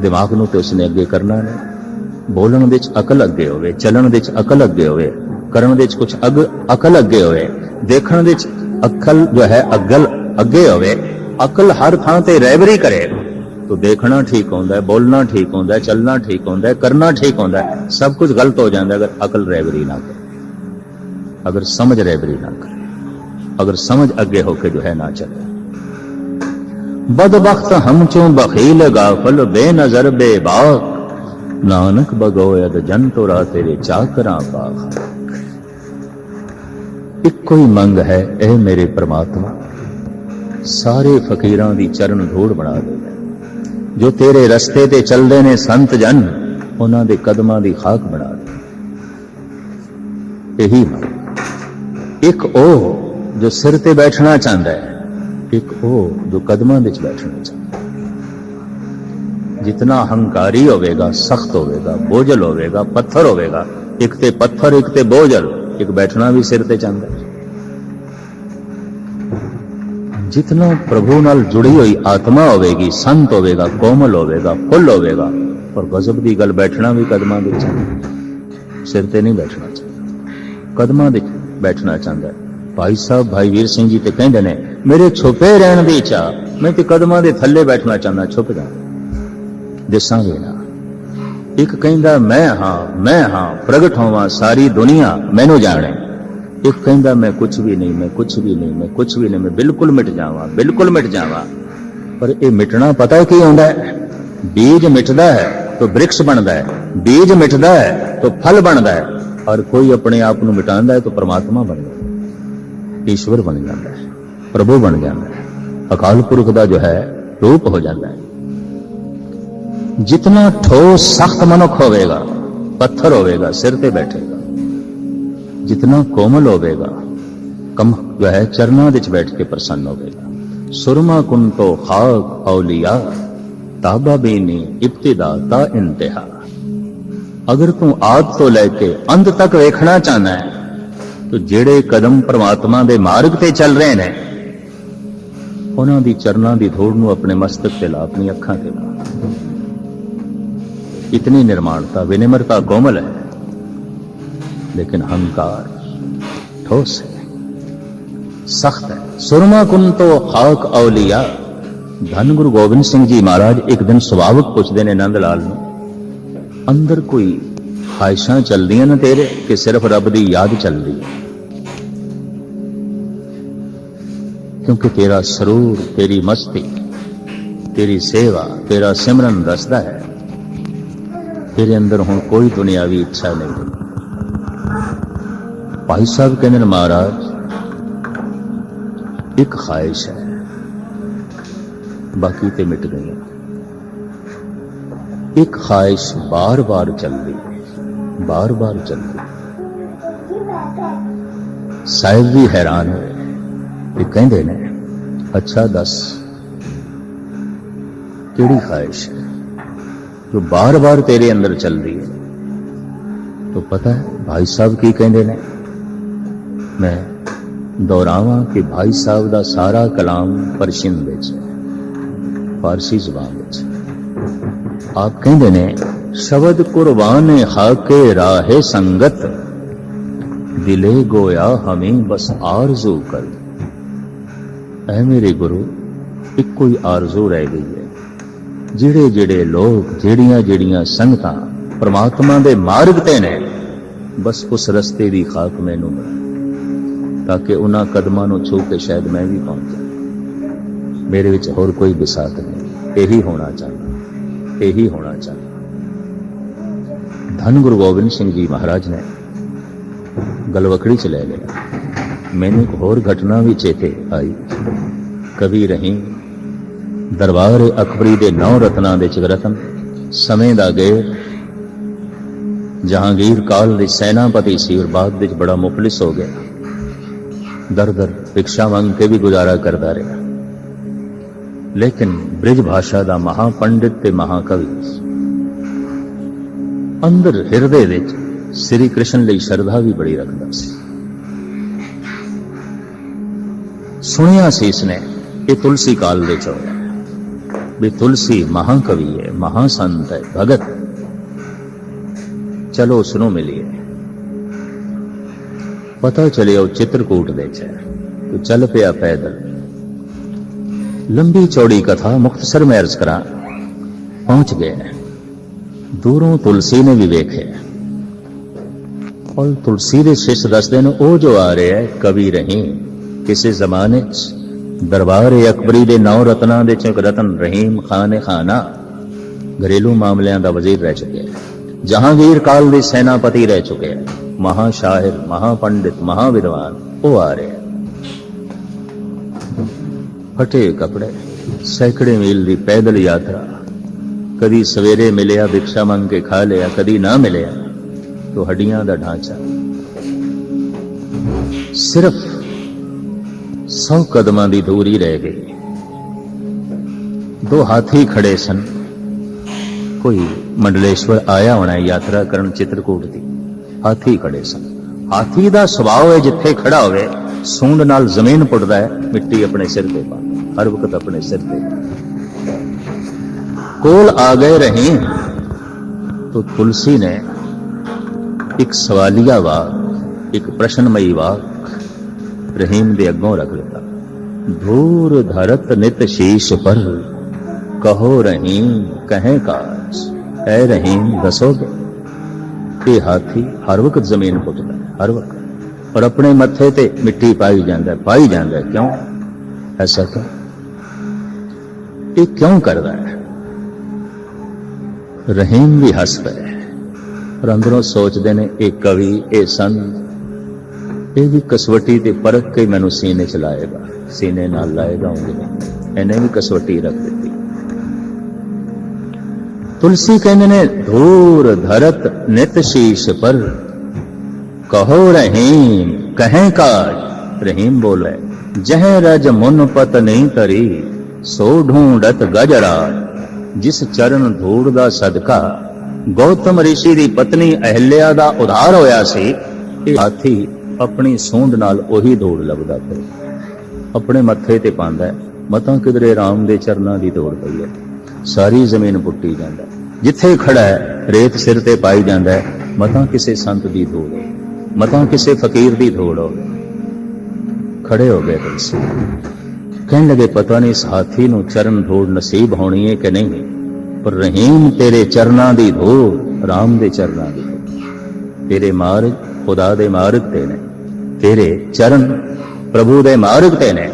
[SPEAKER 2] ਦਿਮਾਗ ਨੂੰ ਤੇ ਉਸਨੇ ਅੱਗੇ ਕਰਨਾ ਨਹੀਂ ਬੋਲਣ ਵਿੱਚ ਅਕਲ ਅੱਗੇ ਹੋਵੇ ਚੱਲਣ ਵਿੱਚ ਅਕਲ ਅੱਗੇ ਹੋਵੇ ਕਰਨ ਵਿੱਚ ਕੁਝ ਅਗ ਅਕਲ ਅੱਗੇ ਹੋਵੇ ਦੇਖਣ ਵਿੱਚ ਅਕਲ ਜੋ ਹੈ ਅਗਲ ਅੱਗੇ ਹੋਵੇ ਅਕਲ ਹਰ ਥਾਂ ਤੇ ਰਹਿਬਰੀ ਕਰੇ ਤੋ ਦੇਖਣਾ ਠੀਕ ਹੁੰਦਾ ਹੈ ਬੋਲਣਾ ਠੀਕ ਹੁੰਦਾ ਹੈ ਚੱਲਣਾ ਠੀਕ ਹੁੰਦਾ ਹੈ ਕਰਨਾ ਠੀਕ ਹੁੰਦਾ ਹੈ ਸਭ ਕੁਝ ਗਲਤ ਹੋ ਜਾਂਦਾ ਅਗਰ ਅਕਲ ਰਹਿਬਰੀ ਨਾ ਕਰੇ ਅਗਰ ਸਮਝ ਰਹਿਬਰੀ ਨਾ ਕਰੇ। ਅਗਰ ਸਮਝ ਅੱਗੇ ਹੋ ਕੇ ਜੋ ਹੈ ਨਾ ਚੱਲੇ। ਬਦਬਖਤ ਹਮ ਚੋਂ ਬਖੀਲ ਗਾਫਲ ਬੇਨਜ਼ਰ ਬੇਬਾਕ। ਨਾਨਕ ਬਗੋਇਦ ਜਨ ਤੋਰਾ ਤੇਰੇ ਚਾਕਰਾਂ ਪਾਖ ਇੱਕੋ ਹੀ ਮੰਗ ਹੈ, ਇਹ ਮੇਰੇ ਪ੍ਰਮਾਤਮਾ। ਸਾਰੇ ਫਕੀਰਾਂ ਦੀ ਚਰਨ ਧੂੜ ਬਣਾ ਦੇ। ਜੋ ਤੇਰੇ ਰਸਤੇ ਤੇ ਚੱਲਦੇ ਨੇ ਸੰਤ ਜਨ, ਉਹਨਾਂ ਦੇ ਕਦਮਾਂ ਦੀ ਖਾਕ ਬਣਾ ਦੇ। ਇਹੀ ਮੰਗ। ਇੱਕ ਉਹ ਜੋ ਸਿਰ ਤੇ ਬੈਠਣਾ ਚਾਹੁੰਦਾ ਹੈ, ਇੱਕ ਉਹ ਜੋ ਕਦਮਾਂ ਵਿੱਚ ਬੈਠਣਾ ਚਾਹੁੰਦਾ ਹੈ। ਜਿਤਨਾ ਹੰਕਾਰੀ ਹੋਵੇਗਾ, ਸਖਤ ਹੋਵੇਗਾ, ਬੋਝਲ ਹੋਵੇਗਾ, ਪੱਥਰ ਹੋਵੇਗਾ, ਇੱਕ ਤੇ ਪੱਥਰ, ਇੱਕ ਤੇ ਬੋਝਲ, ਇੱਕ ਬੈਠਣਾ ਵੀ ਸਿਰ ਤੇ ਚਾਹੁੰਦਾ ਹੈ। ਜਿਤਨਾ ਪ੍ਰਭੂ ਨਾਲ ਜੁੜੀ ਹੋਈ ਆਤਮਾ ਹੋਵੇਗੀ, ਸੰਤ ਹੋਵੇਗਾ, ਕੋਮਲ ਹੋਵੇਗਾ, ਫੁੱਲ ਹੋਵੇਗਾ, ਪਰ ਗਜ਼ਬ ਦੀ ਗੱਲ ਬੈਠਣਾ ਵੀ ਕਦਮਾਂ ਵਿੱਚ ਚਾਹੁੰਦਾ ਸਿਰ ਤੇ ਨਹੀਂ ਬੈਠਣਾ ਚਾਹੁੰਦਾ। ਕਦਮਾਂ ਦੇ ਬੈਠਣਾ ਚਾਹੁੰਦਾ ਹੈ। ਭਾਈ ਸਾਹਿਬ, ਭਾਈ ਵੀਰ ਸਿੰਘ ਜੀ ਤੇ ਕਹਿੰਦੇ ਨੇ, ਮੇਰੇ ਛੁਪੇ ਰਹਿਣ ਦੀ ਇੱਛਾ, ਮੈਂ ਤੇ ਕਦਮਾਂ ਦੇ ਥੱਲੇ ਬੈਠਣਾ ਚਾਹੁੰਦਾ, ਛੁਪ ਜਾ। ਦਿਸਾਂਗੇ ਨਾ। ਇੱਕ ਕਹਿੰਦਾ, ਮੈਂ ਹਾਂ ਮੈਂ ਹਾਂ, ਪ੍ਰਗਟ ਹੋਵਾਂ ਸਾਰੀ ਦੁਨੀਆ, ਮੈਨੂੰ ਜਾਣੇ। ਇੱਕ ਕਹਿੰਦਾ, ਮੈਂ ਕੁਝ ਵੀ ਨਹੀਂ, ਮੈਂ ਕੁਝ ਵੀ ਨਹੀਂ, ਮੈਂ ਕੁਝ ਵੀ ਨਹੀਂ, ਮੈਂ ਬਿਲਕੁਲ ਮਿਟ ਜਾਵਾਂ, ਬਿਲਕੁਲ ਮਿਟ ਜਾਵਾਂ। ਪਰ ਇਹ ਮਿਟਣਾ ਪਤਾ ਕੀ ਹੁੰਦਾ ਹੈ? ਬੀਜ ਮਿਟਦਾ ਹੈ, ਤਾਂ ਬ੍ਰਿਕਸ਼ ਬਣਦਾ ਹੈ। ਬੀਜ ਮਿਟਦਾ ਹੈ, ਤਾਂ ਫਲ ਬਣਦਾ ਹੈ। ਔਰ ਕੋਈ ਆਪਣੇ ਆਪ ਨੂੰ ਮਿਟਾਉਂਦਾ ਹੈ ਤਾਂ ਪਰਮਾਤਮਾ ਬਣ ਜਾਂਦਾ ਹੈ। ਈਸ਼ਵਰ ਬਣ ਜਾਂਦਾ ਹੈ। ਪ੍ਰਭੂ ਬਣ ਜਾਂਦਾ ਹੈ। ਅਕਾਲ ਪੁਰਖ ਦਾ ਜੋ ਹੈ, ਰੂਪ ਹੋ ਜਾਂਦਾ ਹੈ। ਜਿਤਨਾ ਠੋਸ, ਸਖਤ ਮਨੁੱਖ ਹੋਵੇਗਾ, ਪੱਥਰ ਹੋਵੇਗਾ, ਸਿਰ ਤੇ ਬੈਠੇਗਾ, ਜਿਤਨਾ ਕੋਮਲ ਹੋਵੇਗਾ, ਕਮ ਜੋ ਹੈ, ਚਰਨਾਂ ਵਿੱਚ ਬੈਠ ਕੇ ਪ੍ਰਸੰਨ ਹੋਵੇਗਾ। ਸੁਰਮਾ ਕੁੰਤੋ ਖਾਕ ਔਲੀਆ, ਤਾਬਾ ਬੇਨੀ, ਇਬਤਦਾ, ਤਾ ਇੰਤਹਾ। ਅਗਰ ਤੂੰ ਆਦ ਤੋਂ ਲੈ ਕੇ ਅੰਤ ਤੱਕ ਵੇਖਣਾ ਚਾਹਨਾ ਹੈ, ਤੋ ਜਿਹੜੇ ਕਦਮ ਪ੍ਰਮਾਤਮਾ ਦੇ ਮਾਰਗ ਤੇ ਚੱਲ ਰਹੇ ਨੇ, ਉਹਨਾਂ ਦੀ ਚਰਨਾਂ ਦੀ ਧੋੜ ਨੂੰ ਆਪਣੇ ਮਸਤਕ ਤੇ ਲਾ ਆਪਣੀ ਅੱਖਾਂ ਤੇ ਲਾ। ਇਤਨੀ ਨਿਰਮਾਣਤਾ, ਵਿਨਿਮਰਤਾ ਕੋਮਲ ਹੈ, ਲੇਕਿਨ ਹੰਕਾਰ ਠੋਸ ਹੈ। ਸਖਤ ਹੈ। ਸੁਰਮਾ ਕੁਨ ਤੋ ਹਾਕ ਔਲੀਆ। ਧੰਨ ਗੁਰੂ ਗੋਬਿੰਦ ਸਿੰਘ ਜੀ ਮਹਾਰਾਜ ਇੱਕ ਦਿਨ ਸੁਭਾਵਕ ਪੁੱਛਦੇ ਨੇ ਆਨੰਦ ਲਾਲ ਨੂੰ ਅੰਦਰ ਕੋਈ ਖਾਇਸ਼ਾਂ ਚੱਲਦੀਆਂ ਨੇ ਤੇਰੇ ਕਿ ਸਿਰਫ ਰੱਬ ਦੀ ਯਾਦ ਚੱਲਦੀ ਹੈ ਕਿਉਂਕਿ ਤੇਰਾ ਸਰੂਰ ਤੇਰੀ ਮਸਤੀ ਤੇਰੀ ਸੇਵਾ ਤੇਰਾ ਸਿਮਰਨ ਦੱਸਦਾ ਹੈ ਤੇਰੇ ਅੰਦਰ ਹੁਣ ਕੋਈ ਦੁਨਿਆਵੀ ਇੱਛਾ ਨਹੀਂ ਭਾਈ ਸਾਹਿਬ ਕਹਿੰਦੇ ਨੇ ਮਹਾਰਾਜ ਇੱਕ ਖਾਹਿਸ਼ ਹੈ ਬਾਕੀ ਤੇ ਮਿਟ ਗਈਆਂ ਇੱਕ ਖਾਇਸ਼ ਬਾਰ-ਬਾਰ ਚੱਲਦੀ ਬਾਰ-ਬਾਰ ਚੱਲਦੀ। ਸਾਹਿਬ ਵੀ ਹੈਰਾਨ ਹੋ ਇਹ ਕਹਿੰਦੇ ਨੇ, ਅੱਛਾ ਦੱਸ, ਕਿਹੜੀ ਖਾਇਸ਼ ਜੋ ਬਾਰ-ਬਾਰ ਤੇਰੇ ਅੰਦਰ ਚੱਲਦੀ ਹੈ? ਤੋ ਪਤਾ ਹੈ ਭਾਈ ਸਾਹਿਬ ਕੀ ਕਹਿੰਦੇ ਨੇ? ਮੈਂ ਦੁਹਰਾਵਾਂ ਕਿ ਭਾਈ ਸਾਹਿਬ ਦਾ ਸਾਰਾ ਕਲਾਮ ਪਰਸ਼ੀਨ ਵਿੱਚ ਹੈ, ਫਾਰਸੀ ਜ਼ਬਾਨ ਵਿੱਚ। ਹੈ ਆਪ ਕਹਿੰਦੇ ਨੇ, ਸ਼ਬਦ ਕੁਰਬਾਨ ਹਾਕੇ ਰਾਹੇ ਸੰਗਤ। ਦਿਲੇ ਗੋਇਆ ਹਮੇ ਬਸ ਆਰਜ਼ੂ ਕਰ। ਐ ਮੇਰੇ ਗੁਰੂ, ਇੱਕੋ ਹੀ ਆਰਜ਼ੂ ਰਹਿ ਗਈ ਹੈ ਜਿਹੜੇ ਜਿਹੜੇ ਲੋਕ ਜਿਹੜੀਆਂ ਜਿਹੜੀਆਂ ਸੰਗਤਾਂ ਪ੍ਰਮਾਤਮਾ ਦੇ ਮਾਰਗ ਤੇ ਨੇ, ਬਸ ਉਸ ਰਸਤੇ ਦੀ ਖਾਕ ਮੈਨੂੰ ਮਿਲੇ, ਤਾਂ ਕਿ ਉਹਨਾਂ ਕਦਮਾਂ ਨੂੰ ਛੂ ਕੇ ਸ਼ਾਇਦ ਮੈਂ ਵੀ ਪਹੁੰਚਾਂ ਮੇਰੇ ਵਿੱਚ ਹੋਰ ਕੋਈ ਵਿਸਾਤ ਨਹੀਂ, ਇਹੀ ਹੋਣਾ ਚਾਹੀਦਾ। ਇਹੀ ਹੋਣਾ ਚਾਹੀਦਾ। ਧੰਨ ਗੁਰੂ ਗੋਬਿੰਦ ਸਿੰਘ ਜੀ ਮਹਾਰਾਜ ਨੇ ਗਲਵਕੜੀ ਚ ਲੈ ਲਿਆ। ਮੈਨੂੰ ਇੱਕ ਹੋਰ ਘਟਨਾ ਵੀ ਚੇਤੇ ਆਈ। ਕਵੀ ਰਹੀ ਦਰਬਾਰ ਅਕਬਰੀ ਦੇ ਨੌ ਰਤਨਾਂ ਦੇ ਚ ਰਤਨ, ਸਮੇਂ ਦਾ ਗੇਰ, ਜਹਾਂਗੀਰ ਕਾਲ ਦੇ ਸੈਨਾਪਤੀ ਸੀ ਔਰ ਬਾਅਦ ਵਿੱਚ ਬੜਾ ਮੁਫਲਿਸ ਹੋ ਗਿਆ। ਦਰ ਦਰ ਭਿਕਸ਼ਾ ਮੰਗ ਕੇ ਵੀ ਗੁਜ਼ਾਰਾ ਕਰਦਾ ਰਿਹਾ। ਲੇਕਿਨ ਬ੍ਰਿਜ ਭਾਸ਼ਾ ਦਾ ਮਹਾ ਪੰਡਿਤ ਤੇ ਮਹਾਕਵੀ। ਸੀ। ਅੰਦਰ ਹਿਰਦੇ ਵਿੱਚ ਸ੍ਰੀ ਕ੍ਰਿਸ਼ਨ ਲਈ ਸ਼ਰਧਾ ਵੀ ਬੜੀ ਰੱਖਦਾ ਸੀ। ਸੁਣਿਆ ਸੀ ਇਸਨੇ ਇਹ ਤੁਲਸੀ ਕਾਲ ਦੇ ਚ ਹੋਇਆ। ਵੀ ਤੁਲਸੀ ਮਹਾਕਵੀ ਹੈ, ਮਹਾਸੰਤ ਹੈ, ਭਗਤ ਚਲੋ ਉਸ ਨੂੰ ਮਿਲੀਏ। ਪਤਾ ਚੱਲਿਆ ਉਹ ਚਿੱਤਰਕੂਟ ਦੇ ਚ ਹੈ। ਤੂੰ ਚੱਲ ਪਿਆ ਪੈਦਲ। ਲੰਬੀ ਚੌੜੀ ਕਥਾ ਮੁਖਤਸਰ ਮੈਂ ਅਰਜ਼ ਕਰਾਂ। ਪਹੁੰਚ ਗਏ। ਦੂਰੋਂ ਤੁਲਸੀ ਨੇ ਵੀ ਵੇਖਿਆ ਔਰ ਤੁਲਸੀ ਦੇ ਸ਼ਿਸ਼ ਦੱਸਦੇ ਨੇ ਉਹ ਜੋ ਆ ਰਿਹਾ ਹੈ, ਕਵੀ ਰਹੀਮ ਕਿਸੇ ਜ਼ਮਾਨੇ 'ਚ ਦਰਬਾਰ ਅਕਬਰੀ ਦੇ ਨੌ ਰਤਨਾਂ ਦੇ ਚੋਂ ਰਤਨ ਰਹੀਮ ਖਾਨ ਖਾਨਾ। ਘਰੇਲੂ ਮਾਮਲਿਆਂ ਦਾ ਵਜ਼ੀਰ ਰਹਿ ਚੁੱਕਿਆ ਜਹਾਂਗੀਰ ਕਾਲ ਦੇ ਸੈਨਾਪਤੀ ਰਹਿ ਚੁੱਕੇ ਹੈ। ਮਹਾ ਸ਼ਾਇਰ ਮਹਾ ਪੰਡਿਤ ਮਹਾ ਵਿਦਵਾਨ ਉਹ ਆ ਰਿਹਾ ਫਟੇ ਕਪੜੇ, ਸੈਂਕੜੇ ਮੀਲ ਦੀ ਪੈਦਲ ਯਾਤਰਾ। ਕਦੀ ਸਵੇਰੇ ਮਿਲਿਆ ਭਿਕਸ਼ਾ ਮੰਗ ਕੇ ਖਾ ਲਿਆ, ਕਦੀ ਨਾ ਮਿਲਿਆ। ਤੋ ਹੱਡੀਆਂ ਦਾ ਢਾਂਚਾ। ਸਿਰਫ 100 ਕਦਮਾਂ ਦੀ ਦੂਰੀ ਰਹਿ ਗਈ। ਦੋ ਹਾਥੀ ਖੜੇ ਸਨ। ਕੋਈ ਮੰਡਲੇਸ਼ਵਰ ਆਇਆ ਹੋਣਾ ਯਾਤਰਾ ਕਰਨ ਚਿੱਤਰਕੂਟ ਦੀ। ਹਾਥੀ ਖੜੇ ਸਨ। ਹਾਥੀ ਦਾ ਸੁਭਾਅ ਹੈ ਜਿੱਥੇ ਖੜਾ ਹੋਵੇ ਸੂੰਡ ਨਾਲ ਜ਼ਮੀਨ ਪੁੱਟਦਾ ਹੈ, ਮਿੱਟੀ ਆਪਣੇ ਸਿਰ ਤੇ ਪਾ ਹਰ ਵਕਤ ਆਪਣੇ ਸਿਰ ਤੇ। ਕੋਲ ਆ ਗਏ ਰਹੇ ਤੋ ਤੁਲਸੀ ਨੇ ਇੱਕ ਸਵਾਲੀਆ ਵਾਕ, ਇੱਕ ਪ੍ਰਸ਼ਨਮਈ ਵਾਕ ਰਹੀਮ ਦੇ ਅੱਗੋਂ ਰੱਖ ਦਿੱਤਾ। ਧੂਰ ਧਰਤ ਨਿਤ ਸ਼ੀਸ਼ ਪਰ ਕਹੋ ਰਹੀਮ, ਕਹੇ ਕਾਜ, ਐ ਰਹੀਮ ਦੱਸੋਗੇ? ਕਿ ਹਾਥੀ ਹਰ ਵਕਤ ਜ਼ਮੀਨ ਪੁੱਟਦਾ ਹਰ ਵਕਤ। ਔਰ ਆਪਣੇ ਮੱਥੇ ਤੇ ਮਿੱਟੀ ਪਾਈ ਜਾਂਦਾ ਪਾਈ ਜਾਂਦਾ ਕਿਉਂ? ਐਸਾ ਕਿਉਂ? ਇਹ ਕਿਉਂ ਕਰਦਾ ਹੈ? ਰਹੀਮ ਵੀ ਹੱਸ ਪਏ ਪਰ ਅੰਦਰੋਂ ਸੋਚਦੇ ਨੇ, ਇਹ ਕਵੀ, ਇਹ ਸੰਤ, ਇਹ ਵੀ ਕਸਵਟੀ ਤੇ ਪਰਖ ਕੇ ਮੈਨੂੰ ਸੀਨੇ ਚ ਲਾਏਗਾ। ਸੀਨੇ ਨਾਲ ਲਾਏਗਾ ਉਂਗਲੀ। ਇਹਨੇ ਵੀ ਕਸਵਟੀ ਰੱਖ ਦਿੱਤੀ। ਤੁਲਸੀ ਕਹਿੰਦੇ ਨੇ, ਧੂਰ ਧਰਤ ਨਿਤ ਸ਼ੀਸ਼ ਪਰ ਕਹੋ ਰਹੀਮ, ਕਹੇ ਕਾਜ। ਰਹੀਮ ਬੋਲੇ, ਜਹ ਰਜ ਮੁਨ ਪਤ ਨਹੀਂ ਤਰੀ ਸੋ ਢੂੰਡਤ ਗਜਰਾਜ। ਜਿਸ ਚਰਨ ਧੂੜ ਦਾ ਸਦਕਾ, ਗੌਤਮ ઋષਿ ਦੀ ਪਤਨੀ ਅਹਿਲਿਆ ਦਾ ਉਧਾਰ ਹੋਇਆ ਸੀ, ਇਹ ਹਾਥੀ ਆਪਣੀ ਸੂੰਡ ਨਾਲ ਉਹੀ ਧੂੜ ਲੱਭਦਾ ਫਿਰ। ਆਪਣੇ ਮੱਥੇ ਤੇ ਪਾਉਂਦਾ ਹੈ, ਮਤਾਂ ਕਿਧਰੇ ਰਾਮ ਦੇ ਚਰਨਾਂ ਦੀ ਧੂੜ ਪਈ ਹੈ। ਸਾਰੀ ਜ਼ਮੀਨ ਪੁੱਟੀ ਜਾਂਦਾ ਜਿੱਥੇ ਖੜਾ ਹੈ, ਰੇਤ ਸਿਰ ਤੇ ਪਾਈ ਜਾਂਦਾ ਹੈ, ਮਤਾਂ ਕਿਸੇ ਸੰਤ ਦੀ ਧੂੜ ਹੋ। ਮਤਾਂ ਕਿਸੇ ਫਕੀਰ ਦੀ ਧੂੜ ਹੋਵੇ। ਖੜੇ ਹੋ ਗਏ ਤੁਲਸੀ ਕਹਿਣ ਲੱਗੇ, ਪਤਾ ਨਹੀਂ ਇਸ ਹਾਥੀ ਨੂੰ ਚਰਨ ਧੂੜ ਨਸੀਬ ਹੋਣੀ ਹੈ ਕਿ ਨਹੀਂ। ਪਰ ਰਹੀਮ ਤੇਰੇ ਚਰਨਾਂ ਦੀ ਧੂੜ, ਰਾਮ ਦੇ ਚਰਨਾਂ ਦੀ ਤੇਰੇ ਮਾਰਗ ਖੁਦਾ ਦੇ ਮਾਰਗ ਤੇ ਨੇ। ਤੇਰੇ ਚਰਨ ਪ੍ਰਭੂ ਦੇ ਮਾਰਗ ਤੇ ਨੇ।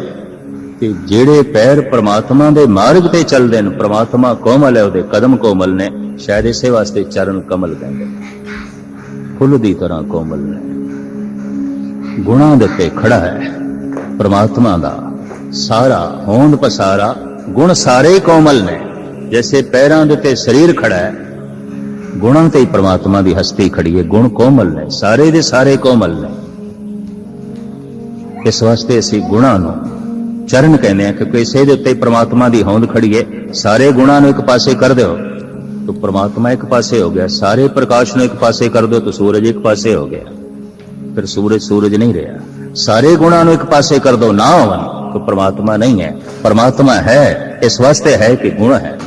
[SPEAKER 2] ਤੇ ਜਿਹੜੇ ਪੈਰ ਪ੍ਰਮਾਤਮਾ ਦੇ ਮਾਰਗ ਤੇ ਚੱਲਦੇ ਨੇ, ਪ੍ਰਮਾਤਮਾ ਕੋਮਲ ਹੈ, ਉਹਦੇ ਕਦਮ ਕੋਮਲ ਨੇ। ਸ਼ਾਇਦ ਇਸੇ ਵਾਸਤੇ ਚਰਨ ਕਮਲ ਕਹਿੰਦੇ ਫੁੱਲ ਦੀ ਤਰ੍ਹਾਂ ਕੋਮਲ ਨੇ ਗੁਣਾਂ ਦੇ ਤੇ ਖੜਾ ਹੈ। ਪ੍ਰਮਾਤਮਾ ਦਾ ਸਾਰਾ, ਹੋਂਦ ਪਸਾਰਾ, ਗੁਣ ਸਾਰੇ ਕੋਮਲ ਨੇ। ਜੈਸੇ ਪੈਰਾਂ ਦੇ ਤੇ ਸਰੀਰ ਖੜਾ ਹੈ, ਗੁਣਾਂ ਤੇ ਹੀ ਪ੍ਰਮਾਤਮਾ ਦੀ ਹਸਤੀ ਖੜੀ ਹੈ। ਗੁਣ ਕੋਮਲ ਨੇ, ਸਾਰੇ ਦੇ ਸਾਰੇ ਕੋਮਲ ਨੇ। ਇਸ ਵਾਸਤੇ ਅਸੀਂ ਗੁਣਾਂ ਨੂੰ ਚਰਨ ਕਹਿੰਦੇ ਆ ਕਿ ਕਿਸੇ ਦੇ ਉੱਤੇ ਪ੍ਰਮਾਤਮਾ ਦੀ ਹੋਂਦ ਖੜੀ ਹੈ। ਸਾਰੇ ਗੁਣਾਂ ਨੂੰ ਇੱਕ ਪਾਸੇ ਕਰ ਦਿਓ। ਤਾਂ ਪ੍ਰਮਾਤਮਾ ਇੱਕ ਪਾਸੇ ਹੋ ਗਿਆ ਸਾਰੇ ਪ੍ਰਕਾਸ਼ ਨੂੰ ਇੱਕ ਪਾਸੇ ਕਰ ਦਿਓ ਤਾਂ ਸੂਰਜ ਇੱਕ ਪਾਸੇ ਹੋ ਗਿਆ ਫਿਰ ਸੂਰਜ ਸੂਰਜ ਨਹੀਂ ਰਿਹਾ ਸਾਰੇ ਗੁਣਾਂ ਨੂੰ ਇੱਕ ਪਾਸੇ ਕਰ ਦੋ ਨਾ ਹੋਵਨ ਤਾਂ ਪ੍ਰਮਾਤਮਾ ਨਹੀਂ ਹੈ ਪ੍ਰਮਾਤਮਾ ਹੈ ਇਸ ਵਾਸਤੇ ਹੈ ਕਿ ਗੁਣ ਹੈ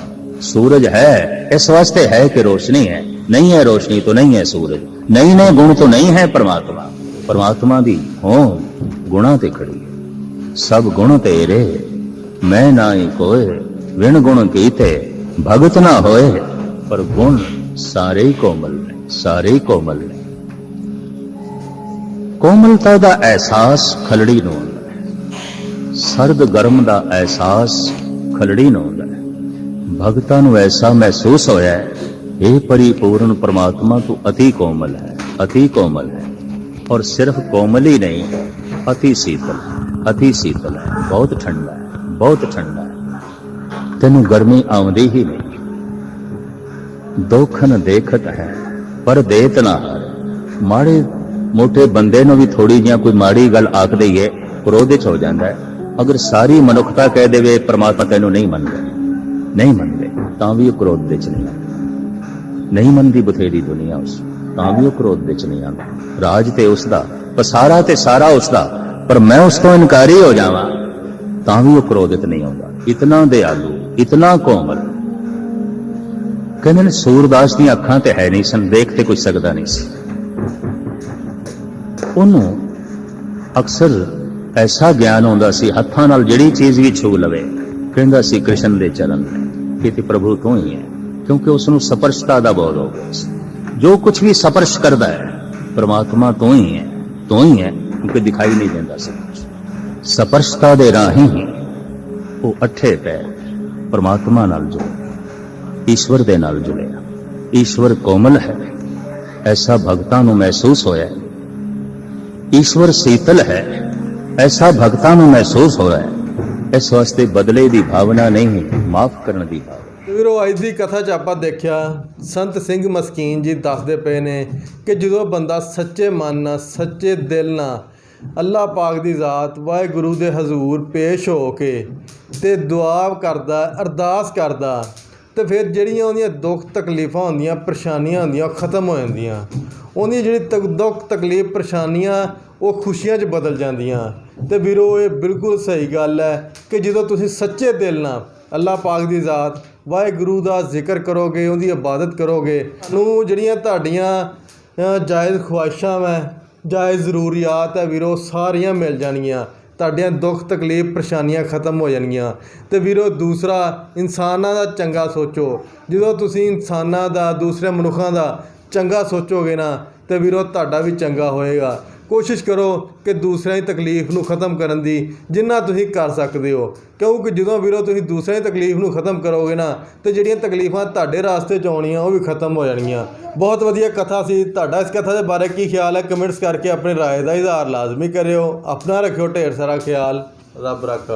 [SPEAKER 2] ਸੂਰਜ ਹੈ ਇਸ ਵਾਸਤੇ ਹੈ ਕਿ ਰੋਸ਼ਨੀ ਹੈ नहीं है रोशनी तो नहीं है सूरज नहीं ने गुण तो नहीं है परमात्मा परमात्मा दी हो गुणा ते खड़ी है सब गुण तेरे मैं नाई कोय विण गुण कीते भगत ना होए ਪਰ ਗੁਣ ਸਾਰੇ ਹੀ ਕੋਮਲ ਨੇ ਸਾਰੇ ਹੀ ਕੋਮਲ ਨੇ ਕੋਮਲਤਾ ਦਾ ਅਹਿਸਾਸ ਖਲੜੀ ਨੂੰ ਹੁੰਦਾ ਹੈ ਸਰਦ ਗਰਮ ਦਾ ਅਹਿਸਾਸ ਖਲੜੀ ਨੂੰ ਹੁੰਦਾ ਹੈ ਭਗਤਾਂ ਨੂੰ ਐਸਾ ਮਹਿਸੂਸ ਹੋਇਆ ਹੈ ਇਹ ਪਰਿਪੂਰਨ ਪ੍ਰਮਾਤਮਾ ਤੋਂ ਅਤੀ ਕੋਮਲ ਹੈ ਅਤੀ ਕੋਮਲ ਹੈ ਔਰ ਸਿਰਫ ਕੋਮਲ ਹੀ ਨਹੀਂ ਅਤੀ ਸੀਤਲ ਅਤੀ ਸੀਤਲ ਹੈ ਬਹੁਤ ਠੰਡਾ ਹੈ ਬਹੁਤ ਠੰਡਾ ਹੈ ਤੈਨੂੰ ਗਰਮੀ ਆਉਂਦੀ ਹੀ ਨਹੀਂ ਦੋਖਨ ਦੇਖਤ ਹੈ, ਪਰ ਦੇਤ ਨਾ ਹਾਰੇ। ਮਾੜੇ ਮੋਟੇ ਬੰਦੇ ਨੂੰ ਵੀ ਥੋੜੀ ਜਿਹਾ ਕੋਈ ਮਾੜੀ ਗੱਲ ਆਖ ਦਈਏ ਕ੍ਰੋਧ ਚ ਹੋ ਜਾਂਦਾ ਹੈ। ਅਗਰ ਸਾਰੀ ਮਨੁੱਖਤਾ ਕਹਿ ਦੇਵੇ, ਪਰਮਾਤਮਾ ਤੈਨੂੰ ਨਹੀਂ ਮੰਨਦਾ। ਨਹੀਂ ਮੰਨਦੇ, ਤਾਂ ਵੀ ਉਹ ਕ੍ਰੋਧ ਦੇ ਚ ਨਹੀਂ ਆਉਂਦਾ। ਨਹੀਂ ਮੰਨਦੀ ਬਥੇਰੀ ਦੁਨੀਆ ਉਸ, ਤਾਂ ਵੀ ਉਹ ਕ੍ਰੋਧ ਦੇ ਚ ਨਹੀਂ ਆਉਂਦਾ। ਰਾਜ ਤੇ ਉਸ ਦਾ ਪਸਾਰਾ ਤੇ ਸਾਰਾ ਉਸ ਦਾ ਪਰ ਮੈਂ ਉਸ ਤੋਂ ਇਨਕਾਰੀ ਹੋ ਜਾਵਾਂ, ਤਾਂ ਵੀ ਉਹ ਕ੍ਰੋਧਿਤ ਨਹੀਂ ਆਉਂਦਾ। ਇਤਨਾ ਦਿਆਲੂ, ਇਤਨਾ ਕੋਮਲ ਕਹਿੰਦੇ ਨੇ ਸੂਰਦਾਸ ਦੀਆਂ ਅੱਖਾਂ ਤੇ ਹੈ ਨਹੀਂ ਸਨ ਦੇਖ ਤੇ ਕੁਝ ਸਕਦਾ ਨਹੀਂ ਸੀ। ਉਹਨੂੰ ਅਕਸਰ ਐਸਾ ਗਿਆਨ ਆਉਂਦਾ ਸੀ, ਹੱਥਾਂ ਨਾਲ ਜਿਹੜੀ ਚੀਜ਼ ਵੀ ਛੂ ਲਵੇ, ਕਹਿੰਦਾ ਸੀ, ਕ੍ਰਿਸ਼ਨ ਦੇ ਚਰਨ ਕਿਤੇ ਪ੍ਰਭੂ ਤੋਂ ਹੀ ਹੈ, ਕਿਉਂਕਿ ਉਸ ਨੂੰ ਸਪਰਸ਼ਤਾ ਦਾ ਬੋਧ ਹੋ ਗਿਆ ਸੀ। ਜੋ ਕੁਝ ਵੀ ਸਪਰਸ਼ ਕਰਦਾ ਹੈ, ਪ੍ਰਮਾਤਮਾ ਤੋਂ ਹੀ ਹੈ, ਤੋਂ ਹੀ ਹੈ, ਕਿਉਂਕਿ ਦਿਖਾਈ ਨਹੀਂ ਦਿੰਦਾ ਸੀ ਸਪਰਸ਼ਤਾ ਦੇ ਰਾਹੀਂ ਹੀ ਉਹ ਅੱਠੇ ਪੈਰ ਪ੍ਰਮਾਤਮਾ ਨਾਲ ਜੁੜਿਆ ਈਸ਼ਵਰ ਦੇ ਨਾਲ ਜੁੜਿਆ ਈਸ਼ਵਰ ਕੋਮਲ ਹੈ। ਐਸਾ ਭਗਤਾਂ ਨੂੰ ਮਹਿਸੂਸ ਹੋਇਆ ਈਸ਼ਵਰ ਸੀਤਲ ਹੈ। ਐਸਾ ਭਗਤਾਂ ਨੂੰ ਮਹਿਸੂਸ ਹੋ। ਇਸ ਵਾਸਤੇ ਬਦਲੇ ਦੀ ਭਾਵਨਾ ਨਹੀਂ, ਮਾਫ ਕਰਨ ਦੀ ਭਾਵਨਾ।
[SPEAKER 1] ਵੀਰੋ, ਅੱਜ ਦੀ ਕਥਾ 'ਚ ਆਪਾਂ ਦੇਖਿਆ, ਸੰਤ ਸਿੰਘ ਮਸਕੀਨ ਜੀ ਦੱਸਦੇ ਪਏ ਨੇ ਕਿ ਜਦੋਂ ਬੰਦਾ ਸੱਚੇ ਮਨ ਨਾਲ, ਸੱਚੇ ਦਿਲ ਨਾਲ ਅੱਲਾਹ ਪਾਕ ਦੀ ਜ਼ਾਤ, ਵਾਹਿਗੁਰੂ ਦੇ ਹਜ਼ੂਰ ਪੇਸ਼ ਹੋ ਕੇ ਤੇ ਦੁਆ ਕਰਦਾ, ਅਰਦਾਸ ਕਰਦਾ ਤੇ ਫਿਰ ਜਿਹੜੀਆਂ ਉਹਦੀਆਂ ਦੁੱਖ ਤਕਲੀਫਾਂ ਹੁੰਦੀਆਂ, ਪਰੇਸ਼ਾਨੀਆਂ ਹੁੰਦੀਆਂ, ਉਹ ਖਤਮ ਹੋ ਜਾਂਦੀਆਂ। ਉਹਦੀ ਜਿਹੜੀ ਤਕ- ਦੁੱਖ, ਤਕਲੀਫ, ਪਰੇਸ਼ਾਨੀਆਂ, ਉਹ ਖੁਸ਼ੀਆਂ 'ਚ ਬਦਲ ਜਾਂਦੀਆਂ। ਤੇ ਵੀਰੋ, ਇਹ ਬਿਲਕੁਲ ਸਹੀ ਗੱਲ ਹੈ ਕਿ ਜਦੋਂ ਤੁਸੀਂ ਸੱਚੇ ਦਿਲ ਨਾਲ ਅੱਲਾਹ ਪਾਕ ਦੀ ਜ਼ਾਤ, ਵਾਹਿਗੁਰੂ ਦਾ ਜ਼ਿਕਰ ਕਰੋਗੇ, ਉਹਦੀ ਇਬਾਦਤ ਕਰੋਗੇ ਨੂੰ ਜਿਹੜੀਆਂ ਤੁਹਾਡੀਆਂ ਜਾਇਜ਼ ਖੁਆਇਸ਼ਾਂ ਵੈ, ਜਾਇਜ਼ ਜ਼ਰੂਰੀਆਤ ਹੈ ਵੀਰੋ, ਸਾਰੀਆਂ ਮਿਲ ਜਾਣਗੀਆਂ ਤੁਹਾਡੀਆਂ ਦੁੱਖ, ਤਕਲੀਫ, ਪਰੇਸ਼ਾਨੀਆਂ ਖਤਮ ਹੋ ਜਾਣਗੀਆਂ। ਤੇ ਵੀਰੋ, ਦੂਸਰਾ, ਇਨਸਾਨਾਂ ਦਾ ਚੰਗਾ ਸੋਚੋ। ਜਦੋਂ ਤੁਸੀਂ ਇਨਸਾਨਾਂ ਦਾ, ਦੂਸਰੇ ਮਨੁੱਖਾਂ ਦਾ ਚੰਗਾ ਸੋਚੋਗੇ ਨਾ, ਤੇ ਵੀਰੋ, ਤੁਹਾਡਾ ਵੀ ਚੰਗਾ ਹੋਏਗਾ। ਕੋਸ਼ਿਸ਼ ਕਰੋ ਕਿ ਦੂਸਰਿਆਂ ਦੀ ਤਕਲੀਫ ਨੂੰ ਖਤਮ ਕਰਨ ਦੀ ਜਿੰਨਾ ਤੁਸੀਂ ਕਰ ਸਕਦੇ ਹੋ ਕਿਉਂਕਿ ਜਦੋਂ ਵੀਰੋ ਤੁਸੀਂ ਦੂਸਰਿਆਂ ਦੀ ਤਕਲੀਫ ਨੂੰ ਖਤਮ ਕਰੋਗੇ ਨਾ ਤੇ ਜਿਹੜੀਆਂ ਤਕਲੀਫਾਂ ਤੁਹਾਡੇ ਰਾਸਤੇ 'ਚ ਆਉਣੀਆਂ ਉਹ ਵੀ ਖਤਮ ਹੋ ਜਾਣਗੀਆਂ ਬਹੁਤ ਵਧੀਆ ਕਥਾ ਸੀ ਤੁਹਾਡਾ ਇਸ ਕਥਾ ਦੇ ਬਾਰੇ ਕੀ ਖਿਆਲ ਹੈ ਕਮੈਂਟਸ ਕਰਕੇ ਆਪਣੀ رائے ਦਾ ਇਜ਼ਹਾਰ ਲਾਜ਼ਮੀ ਕਰਿਓ ਆਪਣਾ ਰੱਖਿਓ ਢੇਰ ਸਾਰਾ ਖਿਆਲ ਰੱਬ ਰੱਖਾ